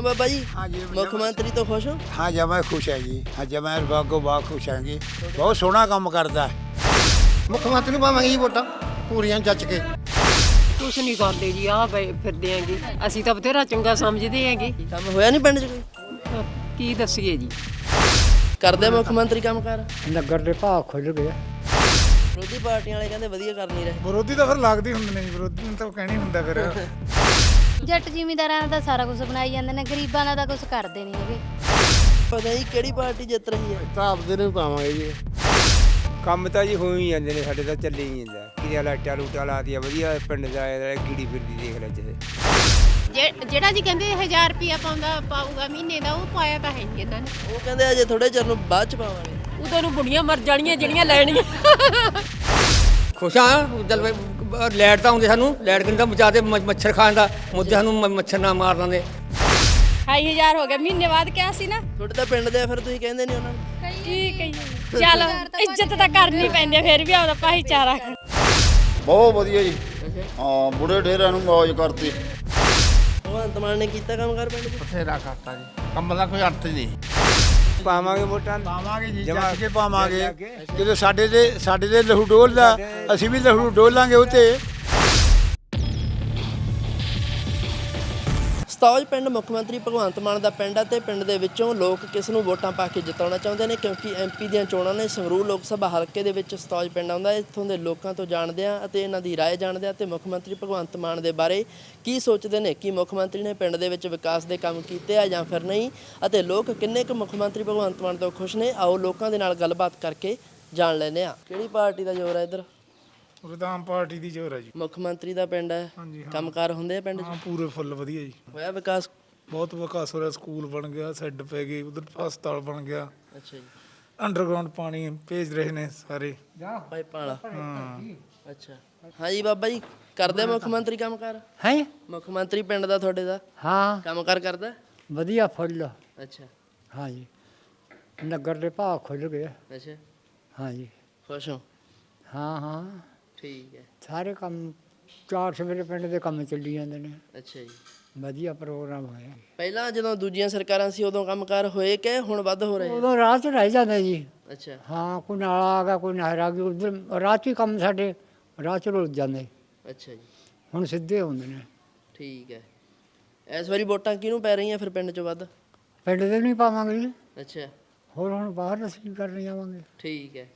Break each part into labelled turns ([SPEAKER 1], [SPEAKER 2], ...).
[SPEAKER 1] ਕਿਉਂ ਬਾਬਾ ਜੀ? ਮੁੱਖ ਮੰਤਰੀ ਤੋਂ ਖੁਸ਼ ਹੋ?
[SPEAKER 2] ਹਾਂ ਜਮਾ ਖੁਸ਼ ਹੈ ਜੀ। ਹਾਂ ਜਮਾ ਬਾਗੋ ਬਾਗ ਖੁਸ਼ ਹਾਂ ਬਹੁਤ ਸੋਹਣਾ ਕੰਮ ਕਰਦਾ।
[SPEAKER 3] ਮੁੱਖ ਮੰਤਰੀ ਨੂੰ ਪਾਵਾਂਗੇ ਜੀ ਵੋਟਾਂ ਪੂਰੀਆਂ ਜੱਜ ਕੇ।
[SPEAKER 4] ਕੁਛ ਨਹੀਂ ਕਰਦੇ ਜੀ ਆ ਫਿਰਦੇ ਆਂਗੇ ਅਸੀਂ ਤਾਂ ਬਥੇਰਾ ਚੰਗਾ ਸਮਝਦੇ ਆਂਗੇ
[SPEAKER 1] ਕੰਮ ਹੋਇਆ ਨਹੀਂ ਪਿੰਡ 'ਚ ਕੋਈ?
[SPEAKER 4] ਕੀ ਦੱਸੀਏ ਜੀ?
[SPEAKER 1] ਕਰਦੇ ਮੁੱਖ ਮੰਤਰੀ ਕੰਮ ਕਰ?
[SPEAKER 3] ਨਗਰ ਦੇ ਭਾਗ ਖੁੱਲ ਗਏ
[SPEAKER 1] ਵਿਰੋਧੀ ਪਾਰਟੀਆਂ ਵਾਲੇ ਕਹਿੰਦੇ ਵਧੀਆ ਕਰ ਨਹੀਂ ਰਹੇ।
[SPEAKER 5] ਵਿਰੋਧੀ ਤਾਂ ਫਿਰ ਲੱਗਦੀ ਹੁੰਦੇ ਨੇ ਵਿਰੋਧੀ ਨੂੰ ਤਾਂ ਕਹਿਣੀ ਹੁੰਦਾ ਫਿਰ।
[SPEAKER 6] ਜੱਟ ਜ਼ਿਮੀਂਦਾਰਾਂ ਦਾ ਸਾਰਾ ਕੁਝ ਬਣਾਈ ਜਾਂਦੇ ਨੇ ਗਰੀਬਾਂ ਦਾ ਤਾਂ ਕੁਝ ਕਰਦੇ ਨਹੀਂ ਹੈਗੇ।
[SPEAKER 1] ਪਤਾ ਨਹੀਂ ਕਿਹੜੀ ਪਾਰਟੀ ਜਿੱਤ ਰਹੀ ਹੈ।
[SPEAKER 3] ਤਾਂ ਆਪਦੇ ਨੂੰ ਪਾਵਾਂਗੇ ਜੀ।
[SPEAKER 7] ਕੰਮ ਤਾਂ ਜੀ ਹੋ ਹੀ ਜਾਂਦੇ ਨੇ ਸਾਡੇ ਤਾਂ ਚੱਲੇ ਹੀ ਜਾਂਦਾ। ਕਿਰਿਆ ਲਾਟਾ ਲੂਟਾ ਲਾਤੀਆ ਵਧੀਆ ਪਿੰਡ ਦਾ ਕੀੜੀ ਫਿਰਦੀ ਦੇਖ ਲੈ
[SPEAKER 4] ਜੇ- ਜਿਹੜਾ ਜੀ ਕਹਿੰਦੇ 1000 ਰੁਪਿਆ ਪਾਉਂਦਾ ਪਾਊਗਾ ਮਹੀਨੇ ਦਾ ਉਹ ਪਾਇਆ ਤਾਂ ਹੈ ਨਹੀਂ ਇਹਨਾਂ ਨੇ।
[SPEAKER 1] ਉਹ ਕਹਿੰਦੇ ਅਜੇ ਥੋੜੇ ਚਿਰ ਨੂੰ ਬਾਅਦ ਚ ਪਾਵਾਂਗੇ।
[SPEAKER 4] ਉਦੋਂ ਨੂੰ ਬੁੜੀਆਂ ਮਰ ਜਾਣੀਆਂ ਜਿਹੜੀਆਂ ਲੈਣੀਆਂ।
[SPEAKER 8] ਖੁਸ਼ ਹਾਂ ਜਦ ਲੈਟ ਤਾਂ ਆਉਂਦੇ ਸਾਨੂੰ ਲੈਟ ਕਿੰਨਾ ਬਚਾ ਦੇ ਮੱਛਰ ਖਾਣ ਦਾ ਮੁੱਦੇ ਸਾਨੂੰ ਮੱਛਰ ਨਾ ਮਾਰ ਦਿੰਦੇ
[SPEAKER 9] 28000 ਹੋ ਗਿਆ ਮਹੀਨੇ ਬਾਅਦ ਕਿਹਾ ਸੀ ਨਾ।
[SPEAKER 1] ਤੁਹਾਡੇ ਤਾਂ ਪਿੰਡ ਦੇ ਆ, ਫਿਰ ਤੁਸੀਂ ਕਹਿੰਦੇ ਨਹੀਂ ਉਹਨਾਂ ਨੂੰ।
[SPEAKER 9] ਕੀ ਕਹੀਏ ਚੱਲ ਇੱਜ਼ਤ ਤਾਂ ਕਰਨੀ ਪੈਂਦੀ ਆ, ਫਿਰ ਵੀ ਆਪਦਾ ਭਾਈਚਾਰਾ।
[SPEAKER 3] ਬਹੁਤ ਵਧੀਆ ਜੀ। ਹਾਂ ਬੁੜੇ ਢੇਰਾਂ ਨੂੰ ਮੌਜ ਕਰਤੀ।
[SPEAKER 1] ਭਗਵੰਤ ਮਾਨ ਨੇ ਕੀਤਾ ਕੰਮ ਕਰ ਪਿੰਡ 'ਚ?
[SPEAKER 3] ਬਥੇਰਾ ਕਰਤਾ ਜੀ। ਕੰਮ ਦਾ ਕੋਈ ਅਰਥ ਨਹੀਂ।
[SPEAKER 7] ਪਾਵਾਂਗੇ ਵੋਟਾਂ
[SPEAKER 2] ਪਾਵਾਂਗੇ ਜੀ
[SPEAKER 7] ਜਮਾਂ
[SPEAKER 2] ਕੇ ਪਾਵਾਂਗੇ। ਜਦੋਂ ਸਾਡੇ ਦੇ ਸਾਡੇ ਦੇ ਲਹੂ ਡੋਲਦਾ ਅਸੀਂ ਵੀ ਲਹੂ ਡੋਲਾਂਗੇ ਉਤੇ।
[SPEAKER 1] ਸਤੌਜ ਪਿੰਡ ਮੁੱਖ ਮੰਤਰੀ ਭਗਵੰਤ ਮਾਨ ਦਾ ਪਿੰਡ ਹੈ ਤੇ ਪਿੰਡ ਦੇ ਵਿੱਚੋਂ ਲੋਕ ਕਿਸ ਨੂੰ ਵੋਟਾਂ ਪਾ ਕੇ ਜਿਤਾਉਣਾ ਚਾਹੁੰਦੇ ਨੇ ਕਿਉਂਕਿ ਐਮਪੀ ਦੀਆਂ ਚੋਣਾਂ ਨੇ ਸੰਗਰੂਰ ਲੋਕ ਸਭਾ ਹਲਕੇ ਦੇ ਵਿੱਚ ਸਤੌਜ ਪਿੰਡ ਆਉਂਦਾ ਹੈ। ਇੱਥੋਂ ਦੇ ਲੋਕਾਂ ਤੋਂ ਜਾਣਦੇ ਆ ਅਤੇ ਇਹਨਾਂ ਦੀ رائے ਜਾਣਦੇ ਆ ਤੇ ਮੁੱਖ ਮੰਤਰੀ ਭਗਵੰਤ ਮਾਨ ਦੇ ਬਾਰੇ ਕੀ ਸੋਚਦੇ ਨੇ ਕਿ ਮੁੱਖ ਮੰਤਰੀ ਨੇ ਪਿੰਡ ਦੇ ਵਿੱਚ ਵਿਕਾਸ ਦੇ ਕੰਮ ਕੀਤੇ ਆ ਜਾਂ ਫਿਰ ਨਹੀਂ ਅਤੇ ਲੋਕ ਕਿੰਨੇ ਕੁ ਮੁੱਖ ਮੰਤਰੀ ਭਗਵੰਤ ਮਾਨ ਤੋਂ ਖੁਸ਼ ਨੇ ਆਓ ਲੋਕਾਂ ਦੇ ਨਾਲ ਗੱਲਬਾਤ ਕਰਕੇ ਜਾਣ ਲੈਂਦੇ ਆ ਕਿਹੜੀ ਪਾਰਟੀ ਦਾ ਜ਼ੋਰ ਹੈ ਇੱਧਰ
[SPEAKER 5] ਵਿਧਾਨ ਪਾਰਟੀ ਦੀ ਜੋਰ ਹੈ ਜੀ।
[SPEAKER 1] ਮੁੱਖ ਮੰਤਰੀ ਦਾ ਪਿੰਡ ਹੈ।
[SPEAKER 5] ਹਾਂਜੀ, ਹਾਂ।
[SPEAKER 1] ਕੰਮਕਾਰ ਹੁੰਦੇ ਆ ਪਿੰਡ 'ਚ?
[SPEAKER 5] ਹਾਂ ਪੂਰੇ ਫੁੱਲ ਵਧੀਆ ਜੀ।
[SPEAKER 1] ਹੋਇਆ ਵਿਕਾਸ?
[SPEAKER 5] ਬਹੁਤ ਵਿਕਾਸ ਹੋ ਰਿਹਾ ਸਕੂਲ ਬਣ ਗਿਆ ਸੈੱਡ ਪੈ ਗਈ ਉਧਰ ਹਸਪਤਾਲ ਬਣ ਗਿਆ।
[SPEAKER 1] ਅੱਛਾ ਜੀ।
[SPEAKER 5] ਅੰਡਰਗਰਾਉਂਡ ਪਾਣੀ ਭੇਜ ਰਹੇ ਨੇ ਸਾਰੇ।
[SPEAKER 1] ਪਾਈਪਾਂ ਵਾਲਾ।
[SPEAKER 5] ਹਾਂ।
[SPEAKER 1] ਅੱਛਾ। ਹਾਂਜੀ ਬਾਬਾ ਜੀ ਕਰਦੇ ਆ ਮੁੱਖ ਮੰਤਰੀ ਕੰਮ ਕਰ
[SPEAKER 3] ਹੈ?
[SPEAKER 1] ਮੁੱਖ ਮੰਤਰੀ ਪਿੰਡ ਦਾ ਤੁਹਾਡੇ ਦਾ?
[SPEAKER 3] ਹਾਂ।
[SPEAKER 1] ਕੰਮ ਕਰ ਕਰਦਾ?
[SPEAKER 3] ਵਧੀਆ ਫੁੱਲ।
[SPEAKER 1] ਅੱਛਾ।
[SPEAKER 3] ਹਾਂ ਜੀ ਨਗਰ ਦੇ ਭਾਅ ਖੁੱਲ ਗਏ।
[SPEAKER 1] ਅੱਛਾ।
[SPEAKER 3] ਹਾਂ ਜੀ
[SPEAKER 1] ਖੁਸ਼ ਹੋ?
[SPEAKER 3] ਹਾਂ ਹਾਂ।
[SPEAKER 1] ਠੀਕ ਹੈ।
[SPEAKER 3] ਸਾਰੇ ਕੰਮ ਚਾਰ ਸਵੇਰੇ ਪਿੰਡ ਦੇ ਕੰਮ ਚੱਲੀ ਜਾਂਦੇ ਨੇ।
[SPEAKER 1] ਅੱਛਾ ਜੀ।
[SPEAKER 3] ਵਧੀਆ ਪ੍ਰੋਗਰਾਮ ਹੋਇਆ।
[SPEAKER 1] ਪਹਿਲਾਂ ਜਦੋਂ ਦੂਜੀਆਂ ਸਰਕਾਰਾਂ ਸੀ ਉਦੋਂ ਕੰਮਕਾਰ ਹੋਏ ਕਿ ਹੁਣ ਵੱਧ ਹੋ ਰਹੇ
[SPEAKER 3] ਉਦੋਂ ਰਾਹ 'ਚ ਰਹਿ ਜਾਂਦੇ ਜੀ।
[SPEAKER 1] ਅੱਛਾ।
[SPEAKER 3] ਹਾਂ ਕੋਈ ਨਾਲਾ ਆ ਗਿਆ ਕੋਈ ਨਹਿਰ ਆ ਗਈ ਉਧਰ ਰਾਹ 'ਚ ਹੀ ਕੰਮ ਸਾਡੇ ਰਾਹ 'ਚ ਰੁੱਝ ਜਾਂਦੇ।
[SPEAKER 1] ਅੱਛਾ ਜੀ।
[SPEAKER 3] ਹੁਣ ਸਿੱਧੇ ਹੁੰਦੇ ਨੇ।
[SPEAKER 1] ਠੀਕ ਹੈ। ਇਸ ਵਾਰੀ ਵੋਟਾਂ ਕਿਹਨੂੰ ਪੈ ਰਹੀਆਂ ਫਿਰ ਪਿੰਡ 'ਚ ਵੱਧ?
[SPEAKER 3] ਪਿੰਡ ਦੇ ਨਹੀਂ ਪਾਵਾਂਗੇ
[SPEAKER 1] ਅੱਛਾ।
[SPEAKER 3] ਹੋਰ ਹੁਣ ਬਾਹਰ ਅਸੀਂ ਕਰਨ ਜਾਵਾਂਗੇ
[SPEAKER 1] ਠੀਕ ਹੈ।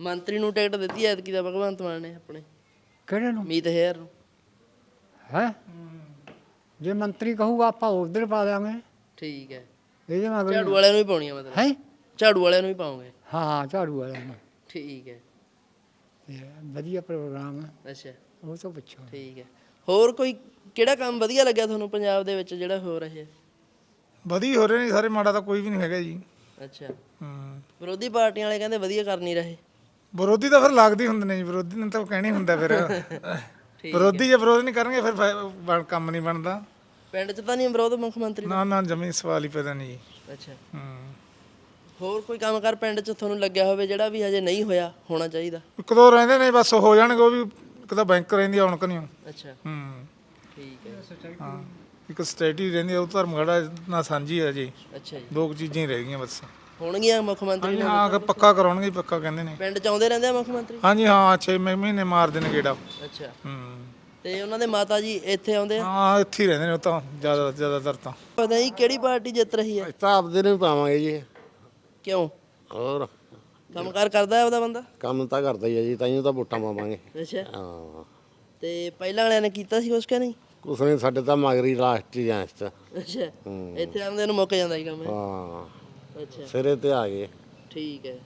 [SPEAKER 1] ਮੰਤਰੀ ਨੂੰ ਟਿਕਟ ਦਿੱਤੀ ਐਤਕੀ ਦਾ ਭਗਵੰਤ ਮਾਨ ਨੇ ਆਪਣੇ।
[SPEAKER 3] ਕਿਹੜੇ ਨੂੰ?
[SPEAKER 1] ਮੀਤ ਹੇਅਰ ਨੂੰ।
[SPEAKER 3] ਹੈ? ਜੇ ਮੰਤਰੀ ਕਹੂਗਾ ਆਪਾਂ ਉਧਰ ਪਾ ਦਾਂਗੇ
[SPEAKER 1] ਠੀਕ ਹੈ।
[SPEAKER 3] ਇਹਦੇ ਮਗਰ
[SPEAKER 1] ਝਾੜੂ ਵਾਲਿਆਂ ਨੂੰ ਹੀ ਪਾਉਣੀਆਂ ਮਤਲਬ।
[SPEAKER 3] ਹੈ?
[SPEAKER 1] ਝਾੜੂ ਵਾਲਿਆਂ ਨੂੰ ਹੀ ਪਾਉਂਗੇ
[SPEAKER 3] ਹਾਂ ਹਾਂ ਝਾੜੂ ਵਾਲਿਆਂ ਨੂੰ।
[SPEAKER 1] ਠੀਕ ਹੈ।
[SPEAKER 3] ਇਹ ਵਧੀਆ ਪ੍ਰੋਗਰਾਮ ਹੈ।
[SPEAKER 1] ਅੱਛਾ।
[SPEAKER 3] ਉਹ ਤੋਂ ਪੁੱਛੋ।
[SPEAKER 1] ਠੀਕ ਹੈ। ਹੋਰ ਕੋਈ ਕਿਹੜਾ ਕੰਮ ਵਧੀਆ ਲੱਗਿਆ ਤੁਹਾਨੂੰ ਪੰਜਾਬ ਦੇ ਵਿੱਚ ਜਿਹੜਾ ਹੋ ਰਿਹਾ? ਹੈ
[SPEAKER 5] ਵਧੀਆ ਹੋ ਰਹੇ ਨੇ ਸਾਰੇ ਮਾੜਾ ਤਾਂ ਕੋਈ ਵੀ ਨਹੀਂ ਹੈਗਾ ਜੀ।
[SPEAKER 1] ਅੱਛਾ।
[SPEAKER 5] ਹਾਂ।
[SPEAKER 1] ਵਿਰੋਧੀ ਪਾਰਟੀਆਂ ਵਾਲੇ ਕਹਿੰਦੇ ਵਧੀਆ ਕਰ ਨਹੀਂ ਰਹੇ।
[SPEAKER 5] ਵਿਰੋਧੀ ਤਾਂ ਫਿਰ ਲੱਗਦੇ ਹੁੰਦੇ ਨੇ ਜੀ ਵਿਰੋਧੀ ਨੂੰ ਤਾਂ ਕਹਿਣਾ ਹੀ ਹੁੰਦਾ ਫਿਰ। ਵਿਰੋਧੀ ਜੇ ਵਿਰੋਧ ਨਹੀਂ ਕਰਨਗੇ ਫਿਰ ਫਾਇ- ਬਣ- ਕੰਮ ਨਹੀਂ ਬਣਦਾ।
[SPEAKER 1] ਪਿੰਡ 'ਚ ਤਾਂ ਨਹੀਂ ਵਿਰੋਧ ਮੁੱਖ ਮੰਤਰੀ ਦਾ?
[SPEAKER 5] ਨਾ ਨਾ ਜਮੀ ਸਵਾਲ ਹੀ ਪੈਦਾ ਨਹੀਂ ਜੀ।
[SPEAKER 1] ਅੱਛਾ।
[SPEAKER 5] ਹਾਂ।
[SPEAKER 1] ਹੋਰ ਕੋਈ ਕੰਮ ਕਰ ਪਿੰਡ 'ਚ ਤੁਹਾਨੂੰ ਲੱਗਿਆ ਹੋਵੇ ਜਿਹੜਾ ਵੀ ਹਜੇ ਨਹੀਂ ਹੋਇਆ ਹੋਣਾ ਚਾਹੀਦਾ?
[SPEAKER 5] ਇੱਕ ਦੋ ਰਹਿੰਦੇ ਨੇ ਬਸ ਹੋ ਜਾਣਗੇ ਉਹ ਵੀ ਇੱਕ ਤਾਂ ਬੈਂਕ ਰਹਿੰਦੀ ਆ ਹੁਣ ਕਿ ਨਹੀਂ
[SPEAKER 1] ਅੱਛਾ।
[SPEAKER 5] ਹੂੰ।
[SPEAKER 1] ਠੀਕ ਹੈ
[SPEAKER 5] ਹਾਂ। ਇੱਕ ਸਟੇਟੀ ਰਹਿੰਦੀ ਆ ਉਹ ਧਰਮਗੜਾ ਨਾ ਸਾਂਝੀ ਆ ਜੀ
[SPEAKER 1] ਅੱਛਾ ਜੀ।
[SPEAKER 5] ਦੋ ਕੁ ਚੀਜ਼ਾਂ ਹੀ ਰਹਿ ਗਈਆਂ ਬਸ।
[SPEAKER 1] ਹੋਣਗੀਆਂ ਮੁੱਖ ਮੰਤਰੀ
[SPEAKER 5] ਹਾਂਜੀ
[SPEAKER 1] ਨੂੰ?
[SPEAKER 5] ਹਾਂ ਕਿ ਪੱਕਾ ਕਰਾਉਣਗੇ ਪੱਕਾ ਕਹਿੰਦੇ ਨੇ।
[SPEAKER 1] ਪਿੰਡ 'ਚ ਆਉਂਦੇ ਰਹਿੰਦੇ ਆ ਮੁੱਖ ਮੰਤਰੀ?
[SPEAKER 5] ਹਾਂਜੀ ਹਾਂ 6 ਮਹੀਨੇ ਮਾਰਦੇ ਨੇ ਗੇੜਾ।
[SPEAKER 1] ਅੱਛਾ।
[SPEAKER 5] ਹੂੰ।
[SPEAKER 1] ਤੇ ਉਹਨਾਂ ਦੇ ਮਾਤਾ ਜੀ ਇੱਥੇ ਆਉਂਦੇ ਆ?
[SPEAKER 5] ਹਾਂ ਇੱਥੇ ਹੀ ਰਹਿੰਦੇ ਨੇ ਉਹ ਤਾਂ ਜ਼ਿਆਦਾ ਜ਼ਿਆਦਾਤਰ ਤਾਂ।
[SPEAKER 1] ਪਤਾ ਨਹੀਂ ਕਿਹੜੀ ਪਾਰਟੀ ਜਿੱਤ ਰਹੀ ਹੈ?
[SPEAKER 3] ਤਾਂ ਆਪਦੇ ਨੂੰ ਪਾਵਾਂਗੇ ਜੀ।
[SPEAKER 1] ਕਿਉਂ?
[SPEAKER 3] ਹੋਰ।
[SPEAKER 1] ਕੰਮਕਾਰ ਕਰਦਾ ਹੈ ਉਹਦਾ ਬੰਦਾ?
[SPEAKER 3] ਕੰਮ ਤਾਂ ਕਰਦਾ ਹੀ ਹੈ ਜੀ ਤਾਈਓ ਤਾਂ ਵੋਟਾਂ ਪਾਵਾਂਗੇ।
[SPEAKER 1] ਅੱਛਾ।
[SPEAKER 3] ਹਾਂ।
[SPEAKER 1] ਤੇ ਪਹਿਲਾਂ ਵਾਲਿਆਂ ਨੇ ਕੀਤਾ ਸੀ ਕੁਛ ਕਿ ਨਹੀਂ?
[SPEAKER 3] ਕੁਛ ਨਹੀਂ ਸਾਡੇ ਤਾਂ ਮਗਰੀ ਲਾਸਟ ਹੀ ਆ ਇਸ 'ਚ।
[SPEAKER 1] ਅੱਛਾ। ਇੱਥੇ ਆਉਂਦੇ ਨੂੰ ਮੁੱਕ ਜਾਂਦਾ ਹੀ ਕੰਮ। ਇਹ।
[SPEAKER 3] ਹਾਂ।
[SPEAKER 1] ਅੱਛਾ।
[SPEAKER 3] ਸਿਰੇ ਤੇ ਆ ਗਏ।
[SPEAKER 1] ਠੀਕ ਹੈ।